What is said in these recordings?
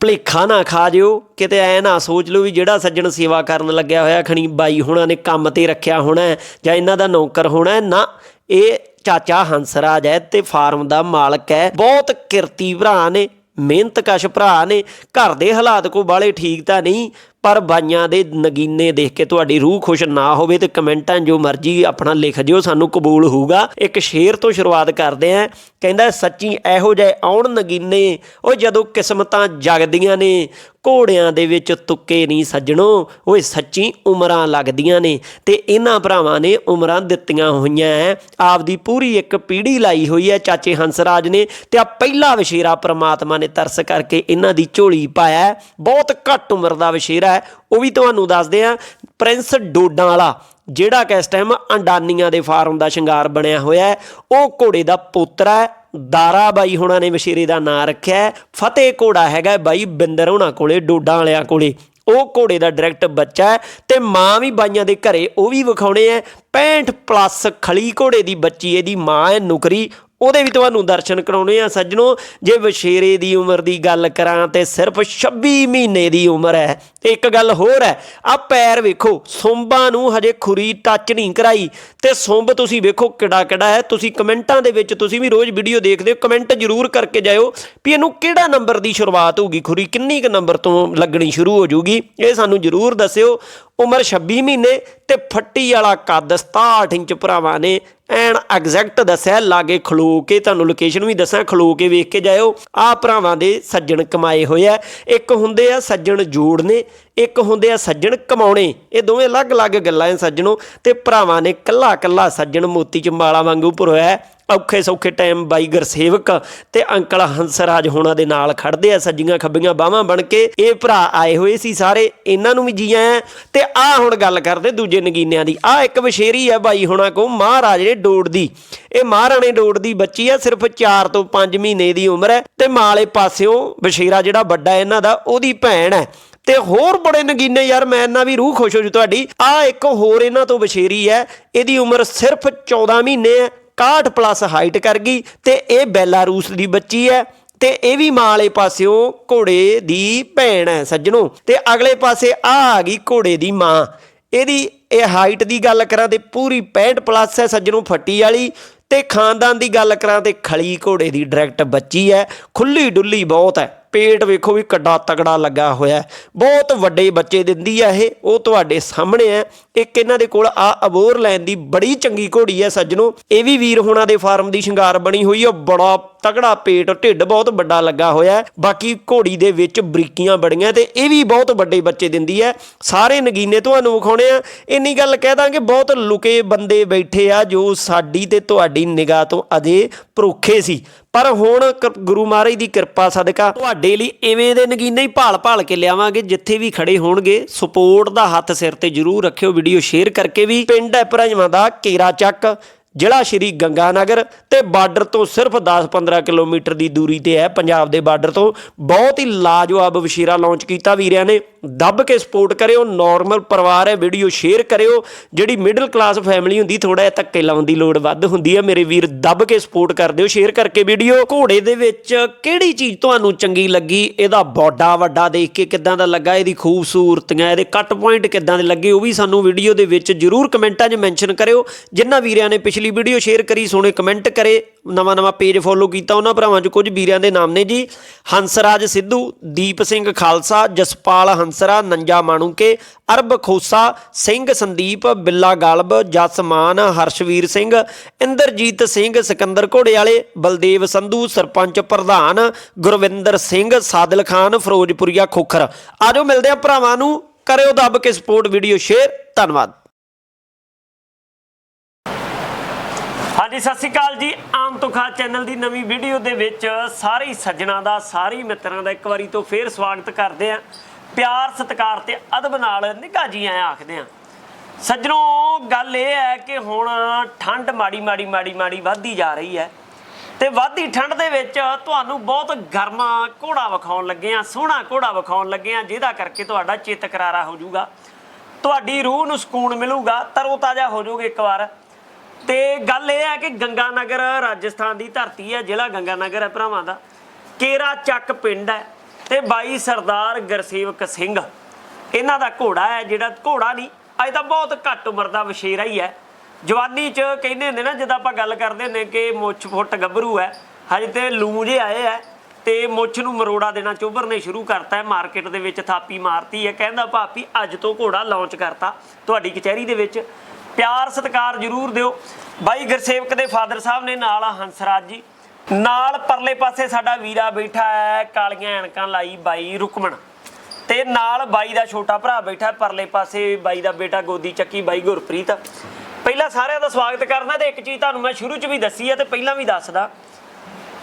ਭਲੇਖਾ ਨਾ ਖਾ ਜਿਓ, ਕਿਤੇ ਐ ਨਾ ਸੋਚ ਲਓ ਵੀ ਜਿਹੜਾ ਸੱਜਣ ਸੇਵਾ ਕਰਨ ਲੱਗਿਆ ਹੋਇਆ, ਖਣੀ ਬਾਈ ਹੁਣਾਂ ਨੇ ਕੰਮ ਤੇ ਰੱਖਿਆ ਹੋਣਾ ਜਾਂ ਇਹਨਾਂ ਦਾ ਨੌਕਰ ਹੋਣਾ ਨਾ, ਇਹ ਚਾਚਾ ਹੰਸਰਾਜ ਹੈ ਤੇ ਫਾਰਮ ਦਾ ਮਾਲਕ ਹੈ, ਬਹੁਤ ਕਿਰਤੀ ਭਰਾ ਨੇ, ਮਿਹਨਤਕਸ਼ ਭਰਾ ਨੇ, ਘਰ ਦੇ ਹਾਲਾਤ ਕੋ ਬਾਲੇ ਠੀਕ ਤਾਂ ਨਹੀਂ ਪਰ ਬਾਈਆਂ ਦੇ ਨਗੀਨੇ ਦੇਖ ਕੇ ਤੁਹਾਡੀ ਰੂਹ ਖੁਸ਼ ਨਾ ਹੋਵੇ ਤੇ ਕਮੈਂਟਾਂ ਜੋ ਮਰਜ਼ੀ ਆਪਣਾ ਲਿਖ ਦਿਓ, ਸਾਨੂੰ ਕਬੂਲ ਹੋਊਗਾ। ਇੱਕ ਸ਼ੇਰ ਤੋਂ ਸ਼ੁਰੂਆਤ ਕਰਦੇ ਆਂ। ਕਹਿੰਦਾ, ਸੱਚੀ ਇਹੋ ਜਿਹੇ ਆਉਣ ਨਗੀਨੇ, ਉਹ ਜਦੋਂ ਕਿਸਮਤਾਂ ਜਗਦੀਆਂ ਨੇ, ਘੋੜਿਆਂ ਦੇ ਵਿੱਚ ਤੁੱਕੇ ਨਹੀਂ ਸੱਜਣੋ, ਓਏ ਸੱਚੀ ਉਮਰਾਂ ਲੱਗਦੀਆਂ ਨੇ ਤੇ ਇਹਨਾਂ ਭਰਾਵਾਂ ਨੇ ਉਮਰਾਂ ਦਿੱਤੀਆਂ ਹੋਈਆਂ ਐ। ਆਪਦੀ ਪੂਰੀ ਇੱਕ ਪੀੜ੍ਹੀ ਲਾਈ ਹੋਈ ਹੈ ਚਾਚੇ ਹੰਸਰਾਜ ਨੇ ਤੇ ਆ ਪਹਿਲਾ ਵਸ਼ੇਰਾ ਪ੍ਰਮਾਤਮਾ ਨੇ ਤਰਸ ਕਰਕੇ ਇਹਨਾਂ ਦੀ ਝੋਲੀ ਪਾਇਆ ਬਹੁਤ ਘੱਟ ਉਮਰ ਦਾ ਵਸ਼ੇਰਾ ਹੈ, ਉਹ ਵੀ ਤੁਹਾਨੂੰ ਦੱਸਦੇ ਆ ਪ੍ਰਿੰਸ ਡੋਡਾਂ ਵਾਲਾ, ਜਿਹੜਾ ਕਿ ਇਸ ਟਾਈਮ ਅੰਡਾਨੀਆਂ ਦੇ ਫਾਰਮ ਦਾ ਸ਼ਿੰਗਾਰ ਬਣਿਆ ਹੋਇਆ ਹੈ, ਉਹ ਘੋੜੇ ਦਾ ਪੋਤਰਾ ਹੈ। ਦਾਰਾ ਬਾਈ ਹੋਣਾ ਨੇ ਵਸ਼ੇਰੇ ਦਾ ਨਾਂ ਰੱਖਿਆ ਫਤਿਹ ਘੋੜਾ ਹੈਗਾ ਬਾਈ ਬਿੰਦਰ ਹੋਣਾ ਕੋਲੇ, ਡੋਡਾਂ ਵਾਲਿਆਂ ਕੋਲੇ। ਉਹ ਘੋੜੇ ਦਾ ਡਾਇਰੈਕਟ ਬੱਚਾ ਹੈ ਤੇ ਮਾਂ ਵੀ ਬਾਈਆਂ ਦੇ ਘਰੇ, ਉਹ ਵੀ ਵਿਖਾਉਣੇ ਐ 65 ਪਲੱਸ ਖਲੀ ਘੋੜੇ ਦੀ ਬੱਚੀ, ਇਹਦੀ ਮਾਂ ਹੈ ਨੁਕਰੀ। ਉਹਦੇ ਵੀ ਤੁਹਾਨੂੰ ਦਰਸ਼ਨ ਕਰਾਉਣੇ ਆ ਸੱਜਣੋ, ਜੇ ਵਸ਼ੇਰੇ ਦੀ ਉਮਰ ਦੀ ਗੱਲ ਕਰਾਂ ਤੇ ਸਿਰਫ 26 ਮਹੀਨੇ ਦੀ ਉਮਰ ਹੈ। ਤੇ ਇੱਕ ਗੱਲ ਹੋਰ ਹੈ ਆ ਪੈਰ ਵੇਖੋ ਸੋਂਬਾਂ ਨੂੰ ਹਜੇ ਖੁਰੀ ਟੱਚ ਨਹੀਂ ਕਰਾਈ। ਤੇ ਸੁੰਬ ਤੁਸੀਂ ਵੇਖੋ ਕਿਹੜਾ ਕਿਹੜਾ ਹੈ, ਤੁਸੀਂ ਕਮੈਂਟਾਂ ਦੇ ਵਿੱਚ ਤੁਸੀਂ ਵੀ ਰੋਜ਼ ਵੀਡੀਓ ਦੇਖਦੇ ਹੋ, ਕਮੈਂਟ ਜ਼ਰੂਰ ਕਰਕੇ ਜਾਇਓ ਵੀ ਇਹਨੂੰ ਕਿਹੜਾ ਨੰਬਰ ਦੀ ਸ਼ੁਰੂਆਤ ਹੋਊਗੀ, ਖੁਰੀ ਕਿੰਨੀ ਕੁ ਨੰਬਰ ਤੋਂ ਲੱਗਣੀ ਸ਼ੁਰੂ ਹੋ ਜਾਊਗੀ, ਇਹ ਸਾਨੂੰ ਜ਼ਰੂਰ ਦੱਸਿਓ। ਉਮਰ 26 ਮਹੀਨੇ ਤੇ ਫੱਟੀ ਵਾਲਾ ਕੱਦ 67 ਇੰਚ ਭਰਾਵਾਂ ਨੇ ਐਨ ਐਗਜ਼ੈਕਟ ਦੱਸਿਆ, ਲਾਗੇ ਖਲੋ ਕੇ, ਤੁਹਾਨੂੰ ਲੋਕੇਸ਼ਨ ਵੀ ਦੱਸਾਂ, ਖਲੋ ਕੇ ਵੇਖ ਕੇ ਜਾਇਓ। ਆਹ ਭਰਾਵਾਂ ਦੇ ਸੱਜਣ ਕਮਾਏ ਹੋਏ ਆ। ਇੱਕ ਹੁੰਦੇ ਆ ਸੱਜਣ ਜੋੜਨੇ, ਇੱਕ ਹੁੰਦੇ ਆ ਸੱਜਣ ਕਮਾਉਣੇ। ਇਹ ਦੋਵੇਂ ਅਲੱਗ-ਅਲੱਗ ਗੱਲਾਂ ਐ ਸੱਜਣੋ। ਤੇ ਭਰਾਵਾਂ ਨੇ ਕੱਲਾ-ਕੱਲਾ ਸੱਜਣ ਮੋਤੀ 'ਚ ਚੰਬਾਲਾ ਵਾਂਗੂ ਭਰੋਇਆ। ਔਖੇ ਸੌਖੇ ਟਾਈਮ ਬਾਈ ਗੁਰਸੇਵਕ ਤੇ ਅੰਕਲ ਹੰਸਰਾਜ ਹੋਣਾ ਦੇ ਨਾਲ ਖੜਦੇ ਆ, ਸੱਜੀਆਂ ਖੱਬੀਆਂ ਬਾਹਾਂ ਬਣ ਕੇ ਇਹ ਭਰਾ ਆਏ ਹੋਏ ਸੀ ਸਾਰੇ, ਇਹਨਾਂ ਨੂੰ ਵੀ ਜੀ ਆਇਆਂ ਤੇ ਆ ਹੁਣ ਗੱਲ ਕਰਦੇ ਦੂਜੇ ਨਗੀਨਿਆਂ ਦੀ। ਆ ਇੱਕ ਵਿਸ਼ੇਰੀ ਹੈ ਬਾਈ ਹੋਣਾ ਕੋ, ਮਹਾਰਾਜੇ ਡੋੜ ਦੀ। ਇਹ ਮਹਾਰਾਣੇ ਡੋੜ ਦੀ ਬੱਚੀ ਹੈ ਸਿਰਫ 4 ਤੋਂ 5 ਮਹੀਨੇ ਦੀ ਉਮਰ ਹੈ ਤੇ ਮਾਲੇ ਪਾਸਿਓਂ ਵਿਸ਼ੇਰਾ ਜਿਹੜਾ ਵੱਡਾ ਇਹਨਾਂ ਦਾ, ਉਹਦੀ ਭੈਣ ਹੈ ਤੇ ਹੋਰ ਬੜੇ ਨਗੀਨੇ ਯਾਰ, ਮੈਂ ਇਹਨਾਂ ਵੀ ਰੂਹ ਖੁਸ਼ ਹੋ ਜੂ ਤੁਹਾਡੀ। ਆ ਇੱਕ ਹੋਰ ਇਹਨਾਂ ਤੋਂ ਵਿਸ਼ੇਰੀ ਹੈ ਇਹਦੀ ਉਮਰ ਸਿਰਫ 14 ਮਹੀਨੇ ਹੈ 61 ਪਲੱਸ ਹਾਈਟ ਕਰ ਗਈ ਤੇ ਇਹ ਬੈਲਾਰੂਸ ਦੀ ਬੱਚੀ ਹੈ ਤੇ ਇਹ ਵੀ ਮਾਂ ਵਾਲੇ ਪਾਸਿਓਂ ਘੋੜੇ ਦੀ ਭੈਣ ਹੈ ਸੱਜਣੋ ਤੇ ਅਗਲੇ ਪਾਸੇ ਆ ਆ ਗਈ ਘੋੜੇ ਦੀ ਮਾਂ। ਇਹਦੀ ਇਹ ਹਾਈਟ ਦੀ ਗੱਲ ਕਰਾਂ ਤੇ ਪੂਰੀ 65 ਪਲੱਸ ਹੈ ਸੱਜਣੋ ਫੱਟੀ ਵਾਲੀ ਤੇ ਖਾਨਦਾਨ ਦੀ ਗੱਲ ਕਰਾਂ ਤੇ ਖਲੀ ਘੋੜੇ ਦੀ ਡਾਇਰੈਕਟ ਬੱਚੀ ਹੈ। ਖੁੱਲੀ ਡੁੱਲੀ ਬਹੁਤ ਹੈ। ਪੇਟ ਵੇਖੋ ਵੀ ਕੱਡਾ ਤਗੜਾ ਲੱਗਾ ਹੋਇਆ ਬਹੁਤ ਵੱਡੇ ਬੱਚੇ ਦਿੰਦੀ ਆ ਇਹ। ਉਹ ਤੁਹਾਡੇ ਸਾਹਮਣੇ ਹੈ। ਇੱਕ ਇਹਨਾਂ ਦੇ ਕੋਲ ਆ ਅਬੋਰ ਲੈਣ ਦੀ ਬੜੀ ਚੰਗੀ ਘੋੜੀ ਹੈ ਸੱਜਣੋ। ਇਹ ਵੀ ਵੀਰ ਹੋਣਾ ਦੇ ਫਾਰਮ ਦੀ ਸ਼ਿੰਗਾਰ ਬਣੀ ਹੋਈ ਹੈ ਬੜਾ ਤਗੜਾ ਪੇਟ, ਢਿੱਡ ਬਹੁਤ ਵੱਡਾ ਲੱਗਾ ਹੋਇਆ ਬਾਕੀ ਘੋੜੀ ਦੇ ਵਿੱਚ ਬਰੀਕੀਆਂ ਬੜੀਆਂ ਤੇ ਇਹ ਵੀ ਬਹੁਤ ਵੱਡੇ ਬੱਚੇ ਦਿੰਦੀ ਹੈ। ਸਾਰੇ ਨਗੀਨੇ ਤੁਹਾਨੂੰ ਵਿਖਾਉਣੇ ਆ। ਇੰਨੀ ਗੱਲ ਕਹਿ ਦਾਂਗੇ, ਬਹੁਤ ਲੁਕੇ ਬੰਦੇ ਬੈਠੇ ਆ ਜੋ ਸਾਡੀ ਤੇ ਤੁਹਾਡੀ ਨਿਗਾਹ ਤੋਂ ਅਜੇ ਪਰੋਖੇ ਸੀ। ਪਰ ਹੁਣ ਕ- ਗੁਰੂ ਮਹਾਰਾਜ ਦੀ ਕਿਰਪਾ ਸਦਕਾ ਤੁਹਾਡੇ ਲਈ ਐਵੇਂ ਦੇ ਨਗੀਨੇ ਹੀ ਭਾਲ ਭਾਲ ਕੇ ਲਿਆਵਾਂਗੇ, ਜਿੱਥੇ ਵੀ ਖੜੇ ਹੋਣਗੇ ਸਪੋਰਟ ਦਾ ਹੱਥ ਸਿਰ ਤੇ ਜਰੂਰ ਰੱਖਿਓ ਵੀਡੀਓ ਸ਼ੇਅਰ ਕਰਕੇ ਵੀ। ਪਿੰਡ ਹੈ ਭਰਾਈਆਂ ਦਾ ਕੇਰਾ ਚੱਕ, ਜ਼ਿਲ੍ਹਾ ਸ਼੍ਰੀ ਗੰਗਾਨਗਰ ਤੇ ਬਾਰਡਰ ਤੋਂ ਸਿਰਫ 10-15 ਕਿਲੋਮੀਟਰ ਦੀ ਦੂਰੀ ਤੇ ਹੈ, ਪੰਜਾਬ ਦੇ ਬਾਰਡਰ ਤੋਂ। ਬਹੁਤ ਹੀ ਲਾਜਵਾਬ ਵਸ਼ੀਰਾ ਲਾਂਚ ਕੀਤਾ ਵੀਰਿਆਂ ਨੇ। ਦੱਬ ਕੇ ਸਪੋਰਟ ਕਰਿਓ ਨਾਰਮਲ ਪਰਿਵਾਰ ਹੈ ਵੀਡੀਓ ਸ਼ੇਅਰ ਕਰਿਓ, ਜਿਹੜੀ ਮਿਡਲ ਕਲਾਸ ਫੈਮਿਲੀ ਹੁੰਦੀ ਥੋੜਾ ਜਿਹਾ ਧੱਕੇ ਲਾਉਣ ਦੀ ਲੋੜ ਵੱਧ ਹੁੰਦੀ ਹੈ। ਮੇਰੇ ਵੀਰ, ਦੱਬ ਕੇ ਸਪੋਰਟ ਕਰ ਦਿਓ ਸ਼ੇਅਰ ਕਰਕੇ ਵੀਡੀਓ ਘੋੜੇ ਦੇ ਵਿੱਚ ਕਿਹੜੀ ਚੀਜ਼ ਤੁਹਾਨੂੰ ਚੰਗੀ ਲੱਗੀ? ਇਹਦਾ ਬੋਡਾ ਵੱਡਾ ਦੇਖ ਕੇ ਕਿੱਦਾਂ ਦਾ ਲੱਗਾ? ਇਹਦੀ ਖੂਬਸੂਰਤੀਆਂ, ਇਹਦੇ ਕੱਟ ਪੁਆਇੰਟ ਕਿੱਦਾਂ ਦੇ ਲੱਗੇ? ਉਹ ਵੀ ਸਾਨੂੰ ਵੀਡੀਓ ਦੇ ਵਿੱਚ ਜਰੂਰ ਕਮੈਂਟਾਂ 'ਚ ਮੈਂਸ਼ਨ ਕਰਿਓ। ਜਿਨ੍ਹਾਂ ਵੀਰਿਆਂ ਨੇ ਪਿਛਲੀ ਵੀਡੀਓ ਸ਼ੇਅਰ ਕਰੀ, ਸੋਹਣੇ ਕਮੈਂਟ ਕਰੇ। ਨਵਾਂ ਨਵਾਂ ਪੇਜ ਫੋਲੋ ਕੀਤਾ ਉਹਨਾਂ ਭਰਾਵਾਂ 'ਚ, ਕੁਝ ਵੀਰਿਆਂ ਦੇ ਨਾਮ ਨੇ ਜੀ। ਹੰਸਰਾਜ ਸਿੱਧੂ, ਦੀਪ ਸਿੰਘ ਖਾਲਸਾ, ਜਸਪਾਲ ਹੰਸਰਾ ਨੰਜਾ ਮਾਣੂਕੇ, ਅਰਬ ਖੋਸਾ, ਸਿੰਘ ਸੰਦੀਪ, ਬਿੱਲਾ ਗਲਬ, ਜਸਮਾਨ, ਹਰਸ਼ਵੀਰ ਸਿੰਘ, ਇੰਦਰਜੀਤ ਸਿੰਘ, ਸਿਕੰਦਰ ਘੋੜੇ ਵਾਲੇ ਬਲਦੇਵ ਸੰਧੂ, ਸਰਪੰਚ ਪ੍ਰਧਾਨ, ਗੁਰਵਿੰਦਰ ਸਿੰਘ, ਸਾਦਲ ਖਾਨ, ਫਿਰੋਜ਼ਪੁਰੀਆ ਖੋਖਰ। ਆਜੋ ਮਿਲਦੇ ਆ ਭਰਾਵਾਂ ਨੂੰ। ਕਰਿਓ ਦੱਬ ਕੇ ਸਪੋਰਟ, ਵੀਡੀਓ ਸ਼ੇਅਰ। ਧੰਨਵਾਦ। ਹਾਂਜੀ, ਸਤਿ ਸ਼੍ਰੀ ਅਕਾਲ ਜੀ। ਆਮ ਤੋਂ ਖਾਸ ਚੈਨਲ ਦੀ ਨਵੀਂ ਵੀਡੀਓ ਦੇ ਵਿੱਚ ਸਾਰੇ ਹੀ ਸੱਜਣਾ ਦਾ, ਸਾਰੇ ਮਿੱਤਰਾਂ ਦਾ ਇੱਕ ਵਾਰੀ ਤੋਂ ਫੇਰ ਸਵਾਗਤ ਕਰਦੇ ਆਂ ਪਿਆਰ, ਸਤਿਕਾਰ ਤੇ ਅਦਬ ਨਾਲ ਨਿੱਘਾ ਜੀ ਆਇਆ ਆਖਦੇ ਆਂ। ਸੱਜਣੋ, ਗੱਲ ਇਹ ਹੈ ਕਿ ਹੁਣ ਠੰਡ ਮਾੜੀ ਮਾੜੀ ਮਾੜੀ ਮਾੜੀ ਵੱਧਦੀ ਜਾ ਰਹੀ ਹੈ ਤੇ ਵੱਧਦੀ ਠੰਡ ਦੇ ਵਿੱਚ ਤੁਹਾਨੂੰ ਬਹੁਤ ਗਰਮਾ ਘੋੜਾ ਵਿਖਾਉਣ ਲੱਗੇ ਆ, ਸੋਹਣਾ ਘੋੜਾ ਵਿਖਾਉਣ ਲੱਗੇ ਆ, ਜਿਹਦਾ ਕਰਕੇ ਤੁਹਾਡਾ ਚਿੱਤ ਕਰਾਰਾ ਹੋ ਜਾਊਗਾ। ਤੁਹਾਡੀ ਰੂਹ ਨੂੰ ਸਕੂਨ ਮਿਲੂਗਾ ਤਰੋਤਾਜ਼ਾ ਹੋ ਜਾਓਗੇ ਇੱਕ ਵਾਰ। ਤੇ ਗੱਲ ਇਹ ਹੈ ਕਿ ਗੰਗਾ ਨਗਰ ਰਾਜਸਥਾਨ ਦੀ ਧਰਤੀ ਹੈ, ਜ਼ਿਲ੍ਹਾ ਗੰਗਾ ਨਗਰ ਹੈ ਭਰਾਵਾਂ ਦਾ। ਕੇਰਾ ਚੱਕ ਪਿੰਡ ਹੈ। ਤੇ ਬਾਈ ਸਰਦਾਰ ਗੁਰਸੇਵਕ ਸਿੰਘ। ਇਹਨਾਂ ਦਾ ਘੋੜਾ ਹੈ, ਜਿਹੜਾ ਘੋੜਾ ਨਹੀਂ, ਅੱਜ ਤਾਂ ਬਹੁਤ ਘੱਟ ਉਮਰ ਦਾ ਵਸ਼ੇਰਾ ਹੀ ਹੈ। ਜਵਾਨੀ ਚ ਕਹਿੰਦੇ ਹੁੰਦੇ ਨਾ, ਜਦੋਂ ਆਪਾਂ ਗੱਲ ਕਰਦੇ ਹੁੰਦੇ ਕਿ ਮੁੱਛ ਫੁੱਟ ਗੱਭਰੂ ਹੈ, ਹਜੇ ਤੇ ਲੂੰ ਜੇ ਆਏ ਹੈ ਤੇ ਮੁੱਛ ਨੂੰ ਮਰੋੜਾ ਦੇਣਾ ਚੋਬਰ ਨੇ ਸ਼ੁਰੂ ਕਰਤਾ ਹੈ, ਮਾਰਕੀਟ ਦੇ ਵਿੱਚ ਥਾਪੀ ਮਾਰਤੀ ਹੈ। ਕਹਿੰਦਾ ਭਾਪੀ ਅੱਜ ਤੋਂ ਘੋੜਾ ਲਾਂਚ ਕਰਤਾ ਤੁਹਾਡੀ ਕਚਹਿਰੀ ਦੇ ਵਿੱਚ। ਪਿਆਰ ਸਤਿਕਾਰ ਜ਼ਰੂਰ ਦਿਓ। ਬਾਈ ਗੁਰਸੇਵਕ ਦੇ ਫਾਦਰ ਸਾਹਿਬ ਨੇ ਨਾਲ ਆ ਹੰਸਰਾਜ ਜੀ। ਨਾਲ ਪਰਲੇ ਪਾਸੇ ਸਾਡਾ ਵੀਰਾ ਬੈਠਾ ਹੈ, ਕਾਲੀਆਂ ਐਨਕਾਂ ਲਾਈ ਬਾਈ ਰੁਕਮਣ। ਤੇ ਨਾਲ ਬਾਈ ਦਾ ਛੋਟਾ ਭਰਾ ਬੈਠਾ, ਪਰਲੇ ਪਾਸੇ ਬਾਈ ਦਾ ਬੇਟਾ ਗੋਦੀ ਚੱਕੀ ਬਾਈ ਗੁਰਪ੍ਰੀਤ। ਪਹਿਲਾਂ ਸਾਰਿਆਂ ਦਾ ਸਵਾਗਤ ਕਰਨਾ ਤੇ ਇੱਕ ਚੀਜ਼ ਤੁਹਾਨੂੰ ਮੈਂ ਸ਼ੁਰੂ 'ਚ ਵੀ ਦੱਸੀ ਹੈ ਤੇ ਪਹਿਲਾਂ ਵੀ ਦੱਸਦਾ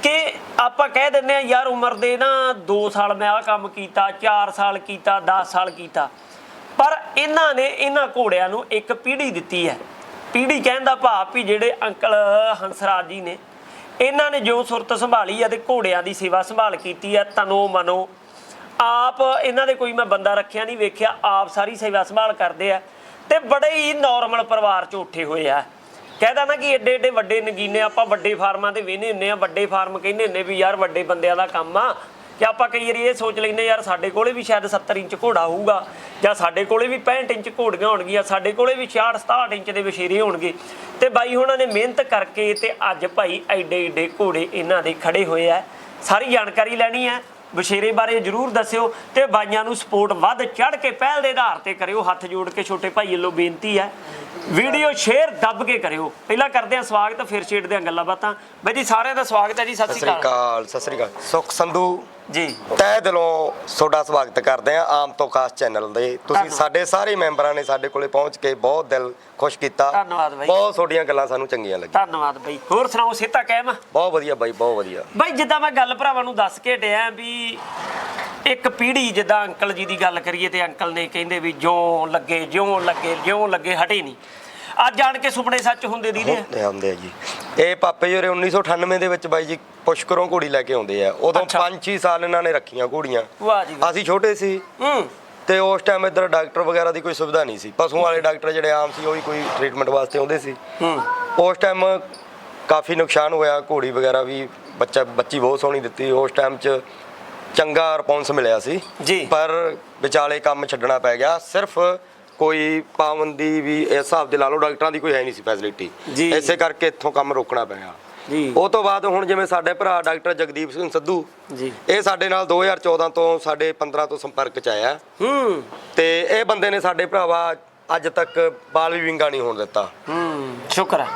ਕਿ ਆਪਾਂ ਕਹਿ ਦਿੰਦੇ ਆ, ਯਾਰ ਉਮਰ ਦੇ ਨਾ 2 ਸਾਲ ਮੈਂ ਆਹ ਕੰਮ ਕੀਤਾ 4 ਸਾਲ ਕੀਤਾ 10 ਸਾਲ ਕੀਤਾ। ਪਰ ਇਹਨਾਂ ਨੇ ਇਹਨਾਂ ਘੋੜਿਆਂ ਨੂੰ ਇੱਕ ਪੀੜ੍ਹੀ ਦਿੱਤੀ ਹੈ। ਪੀੜ੍ਹੀ ਕਹਿਣ ਦਾ ਭਾਵ ਵੀ ਜਿਹੜੇ ਅੰਕਲ ਹੰਸਰਾਜ ਜੀ ਨੇ ਇਹਨਾਂ ਨੇ ਜੋ ਸੁਰਤ ਸੰਭਾਲੀ ਹੈ ਤੇ ਘੋੜਿਆਂ ਦੀ ਸੇਵਾ ਸੰਭਾਲ ਕੀਤੀ ਹੈ ਤਨੋ ਮਨੋ। ਆਪ ਇਹਨਾਂ ਦੇ ਕੋਈ ਮੈਂ ਬੰਦਾ ਰੱਖਿਆ ਨਹੀਂ, ਵੇਖਿਆ ਆਪ ਸਾਰੀ ਸੇਵਾ ਸੰਭਾਲ ਕਰਦੇ ਆ ਤੇ ਬੜੇ ਹੀ ਨਾਰਮਲ ਪਰਿਵਾਰ ਚ ਉੱਠੇ ਹੋਏ ਆ। ਕਹਿੰਦਾ ਨਾ ਕਿ ਏਡੇ ਏਡੇ ਵੱਡੇ ਨਗੀਨੇ ਆਪਾਂ ਵੱਡੇ ਫਾਰਮਾਂ ਤੇ ਵੇਹਨੇ ਹੁੰਨੇ ਆ, ਵੱਡੇ ਫਾਰਮ ਕਹਿੰਦੇ ਹੁੰਨੇ ਵੀ ਯਾਰ ਵੱਡੇ ਬੰਦਿਆਂ ਦਾ ਕੰਮ ਆ ਕਿ ਆਪਾਂ ਕਈ ਵਾਰੀ ਇਹ ਸੋਚ ਲੈਂਦੇ ਯਾਰ ਸਾਡੇ ਕੋਲੇ ਵੀ ਸ਼ਾਇਦ 70 ਇੰਚ ਘੋੜਾ ਹੋਊਗਾ ਜਾਂ ਸਾਡੇ ਕੋਲੇ ਵੀ 65 ਇੰਚ ਘੋੜੀਆਂ ਹੋਣਗੀਆਂ ਸਾਡੇ ਕੋਲੇ ਵੀ 66 67 ਇੰਚ ਦੇ ਵਿਸ਼ੇਰੇ ਹੋਣਗੇ। ਤੇ ਬਾਈ ਉਹਨਾਂ ਨੇ ਮਿਹਨਤ ਕਰਕੇ ਤੇ ਅੱਜ ਭਾਈ ਐਡੇ ਐਡੇ ਘੋੜੇ ਇਹਨਾਂ ਦੇ ਖੜੇ ਹੋਏ ਆ। ਸਾਰੀ ਜਾਣਕਾਰੀ ਲੈਣੀ ਹੈ ਵਿਸ਼ੇਰੇ ਬਾਰੇ ਜਰੂਰ ਦੱਸਿਓ ਤੇ ਬਾਈਆਂ ਨੂੰ ਸਪੋਰਟ ਵੱਧ ਚੜ ਕੇ ਪਹਿਲ ਦੇ ਆਧਾਰ ਤੇ ਕਰਿਓ ਹੱਥ ਜੋੜ ਕੇ ਛੋਟੇ ਭਾਈ ਵੱਲੋਂ ਬੇਨਤੀ ਹੈ ਵੀਡੀਓ ਸ਼ੇਅਰ ਦੱਬ ਕੇ ਕਰਿਓ। ਪਹਿਲਾਂ ਕਰਦੇ ਹਾਂ ਸਵਾਗਤ ਫਿਰ ਛੇੜਦੇ ਹਾਂ ਗੱਲਾਂ ਬਾਤਾਂ। ਬਾਈ ਜੀ ਸਾਰਿਆਂ ਦਾ ਸਵਾਗਤ ਹੈ ਜੀ ਸਤਿ ਸ਼੍ਰੀ ਅਕਾਲ ਸਤਿ ਸ੍ਰੀ ਅਕਾਲ। ਸੁਖ ਸੰਧੂ। ਜੀ। ਤਹਿ ਦਿਲੋਂ ਤੁਹਾਡਾ ਸਵਾਗਤ ਕਰਦੇ ਆ ਆਮ ਤੋਂ ਖਾਸ ਚੈਨਲ ਦੇ ਤੁਸੀਂ। ਸਾਡੇ ਸਾਰੇ ਮੈਂਬਰਾਂ ਨੇ ਸਾਡੇ ਕੋਲੇ ਪਹੁੰਚ ਕੇ ਬਹੁਤ ਦਿਲ ਖੁਸ਼ ਕੀਤਾ। ਧੰਨਵਾਦ ਬਾਈ। ਬਹੁਤ ਤੁਹਾਡੀਆਂ ਗੱਲਾਂ ਸਾਨੂੰ ਚੰਗੀਆਂ ਲੱਗੀਆਂ। ਧੰਨਵਾਦ ਬਾਈ। ਹੋਰ ਸੁਣਾਓ ਸਿੱਧਾ ਕਹਿਮ ਬਹੁਤ ਵਧੀਆ ਬਾਈ ਬਹੁਤ ਵਧੀਆ। ਬਾਈ ਜਿੱਦਾਂ ਮੈਂ ਗੱਲ ਭਰਾਵਾਂ ਨੂੰ ਦੱਸ ਕੇ ਹਟਿਆ ਵੀ ਇੱਕ ਪੀੜ੍ਹੀ ਜਿੱਦਾਂ ਅੰਕਲ ਜੀ ਦੀ ਗੱਲ ਕਰੀਏ ਤੇ ਅੰਕਲ ਨੇ ਕਹਿੰਦੇ ਵੀ ਜਿਉਂ ਲੱਗੇ ਜਿਉਂ ਲੱਗੇ ਜਿਉਂ ਲੱਗੇ ਹਟੇ ਨਹੀਂ। ਅੱਜ ਜਾਣ ਕੇ ਸੁਪਨੇ ਸੱਚ ਹੁੰਦੇ ਦੀ ਨੇ। ਹੁੰਦੇ ਆ ਜੀ। ਇਹ ਪਾਪੇ ਜੀ ਹੋਰੇ 1998 ਦੇ ਵਿੱਚ ਬਾਈ ਜੀ ਪੁਸ਼ਕਰੋਂ ਘੋੜੀ ਲੈ ਕੇ ਆਉਂਦੇ ਆ। ਉਦੋਂ ਅੱਛਾ। 5-6 ਸਾਲ ਇਹਨਾਂ ਨੇ ਰੱਖੀਆਂ ਘੋੜੀਆਂ। ਵਾਹ ਜੀ ਵਾਹ। ਅਸੀਂ ਛੋਟੇ ਸੀ। ਹੂੰ। ਤੇ ਉਸ ਟਾਈਮ ਇੱਧਰ ਡਾਕਟਰ ਵਗੈਰਾ ਦੀ ਕੋਈ ਸੁਵਿਧਾ ਨਹੀਂ ਸੀ। ਪਸ਼ੂਆਂ ਵਾਲੇ ਡਾਕਟਰ ਜਿਹੜੇ ਆਮ ਸੀ ਉਹ ਵੀ ਕੋਈ ਟ੍ਰੀਟਮੈਂਟ ਵਾਸਤੇ ਆਉਂਦੇ ਸੀ। ਹੂੰ। ਉਸ ਟਾਈਮ ਕਾਫੀ ਨੁਕਸਾਨ ਹੋਇਆ ਘੋੜੀ ਵਗੈਰਾ ਵੀ ਬੱਚਾ ਬੱਚੀ ਬਹੁਤ ਸੋਹਣੀ ਦਿੱਤੀ। ਉਸ ਟਾਈਮ 'ਚ ਚੰਗਾ ਰਿਸਪੌਂਸ ਮਿਲਿਆ ਸੀ। ਜੀ। ਪਰ ਵਿਚਾਲੇ ਕੰਮ ਛੱਡਣਾ ਪੈ ਗਿਆ। ਸਿਰਫ ਕੋਈ ਪਾਬੰਦੀ ਵੀ ਇਸ ਹਿਸਾਬ ਦੇ ਲਾ ਲਓ ਡਾਕਟਰਾਂ ਦੀ ਕੋਈ ਹੈ ਨਹੀਂ ਸੀ ਫੈਸਿਲਿਟੀ। ਇਸੇ ਕਰਕੇ ਇੱਥੋਂ ਕੰਮ ਰੋਕਣਾ ਪਿਆ। ਜੀ। ਉਹ ਤੋਂ ਬਾਅਦ ਹੁਣ ਜਿਵੇਂ ਸਾਡੇ ਭਰਾ ਡਾਕਟਰ ਜਗਦੀਪ ਸਿੰਘ ਸਿੱਧੂ ਜੀ। ਇਹ ਸਾਡੇ ਨਾਲ 2014 ਤੋਂ ਸਾਡੇ 15 ਤੋਂ ਸੰਪਰਕ 'ਚ ਆਇਆ। ਹੂੰ। ਤੇ ਇਹ ਬੰਦੇ ਨੇ ਸਾਡੇ ਭਰਾਵਾ ਅੱਜ ਤੱਕ ਬਾਲ ਵੀ ਵਿੰਗਾ ਨਹੀਂ ਹੋਣ ਦਿੱਤਾ। ਹੂੰ ਸ਼ੁਕਰ ਹੈ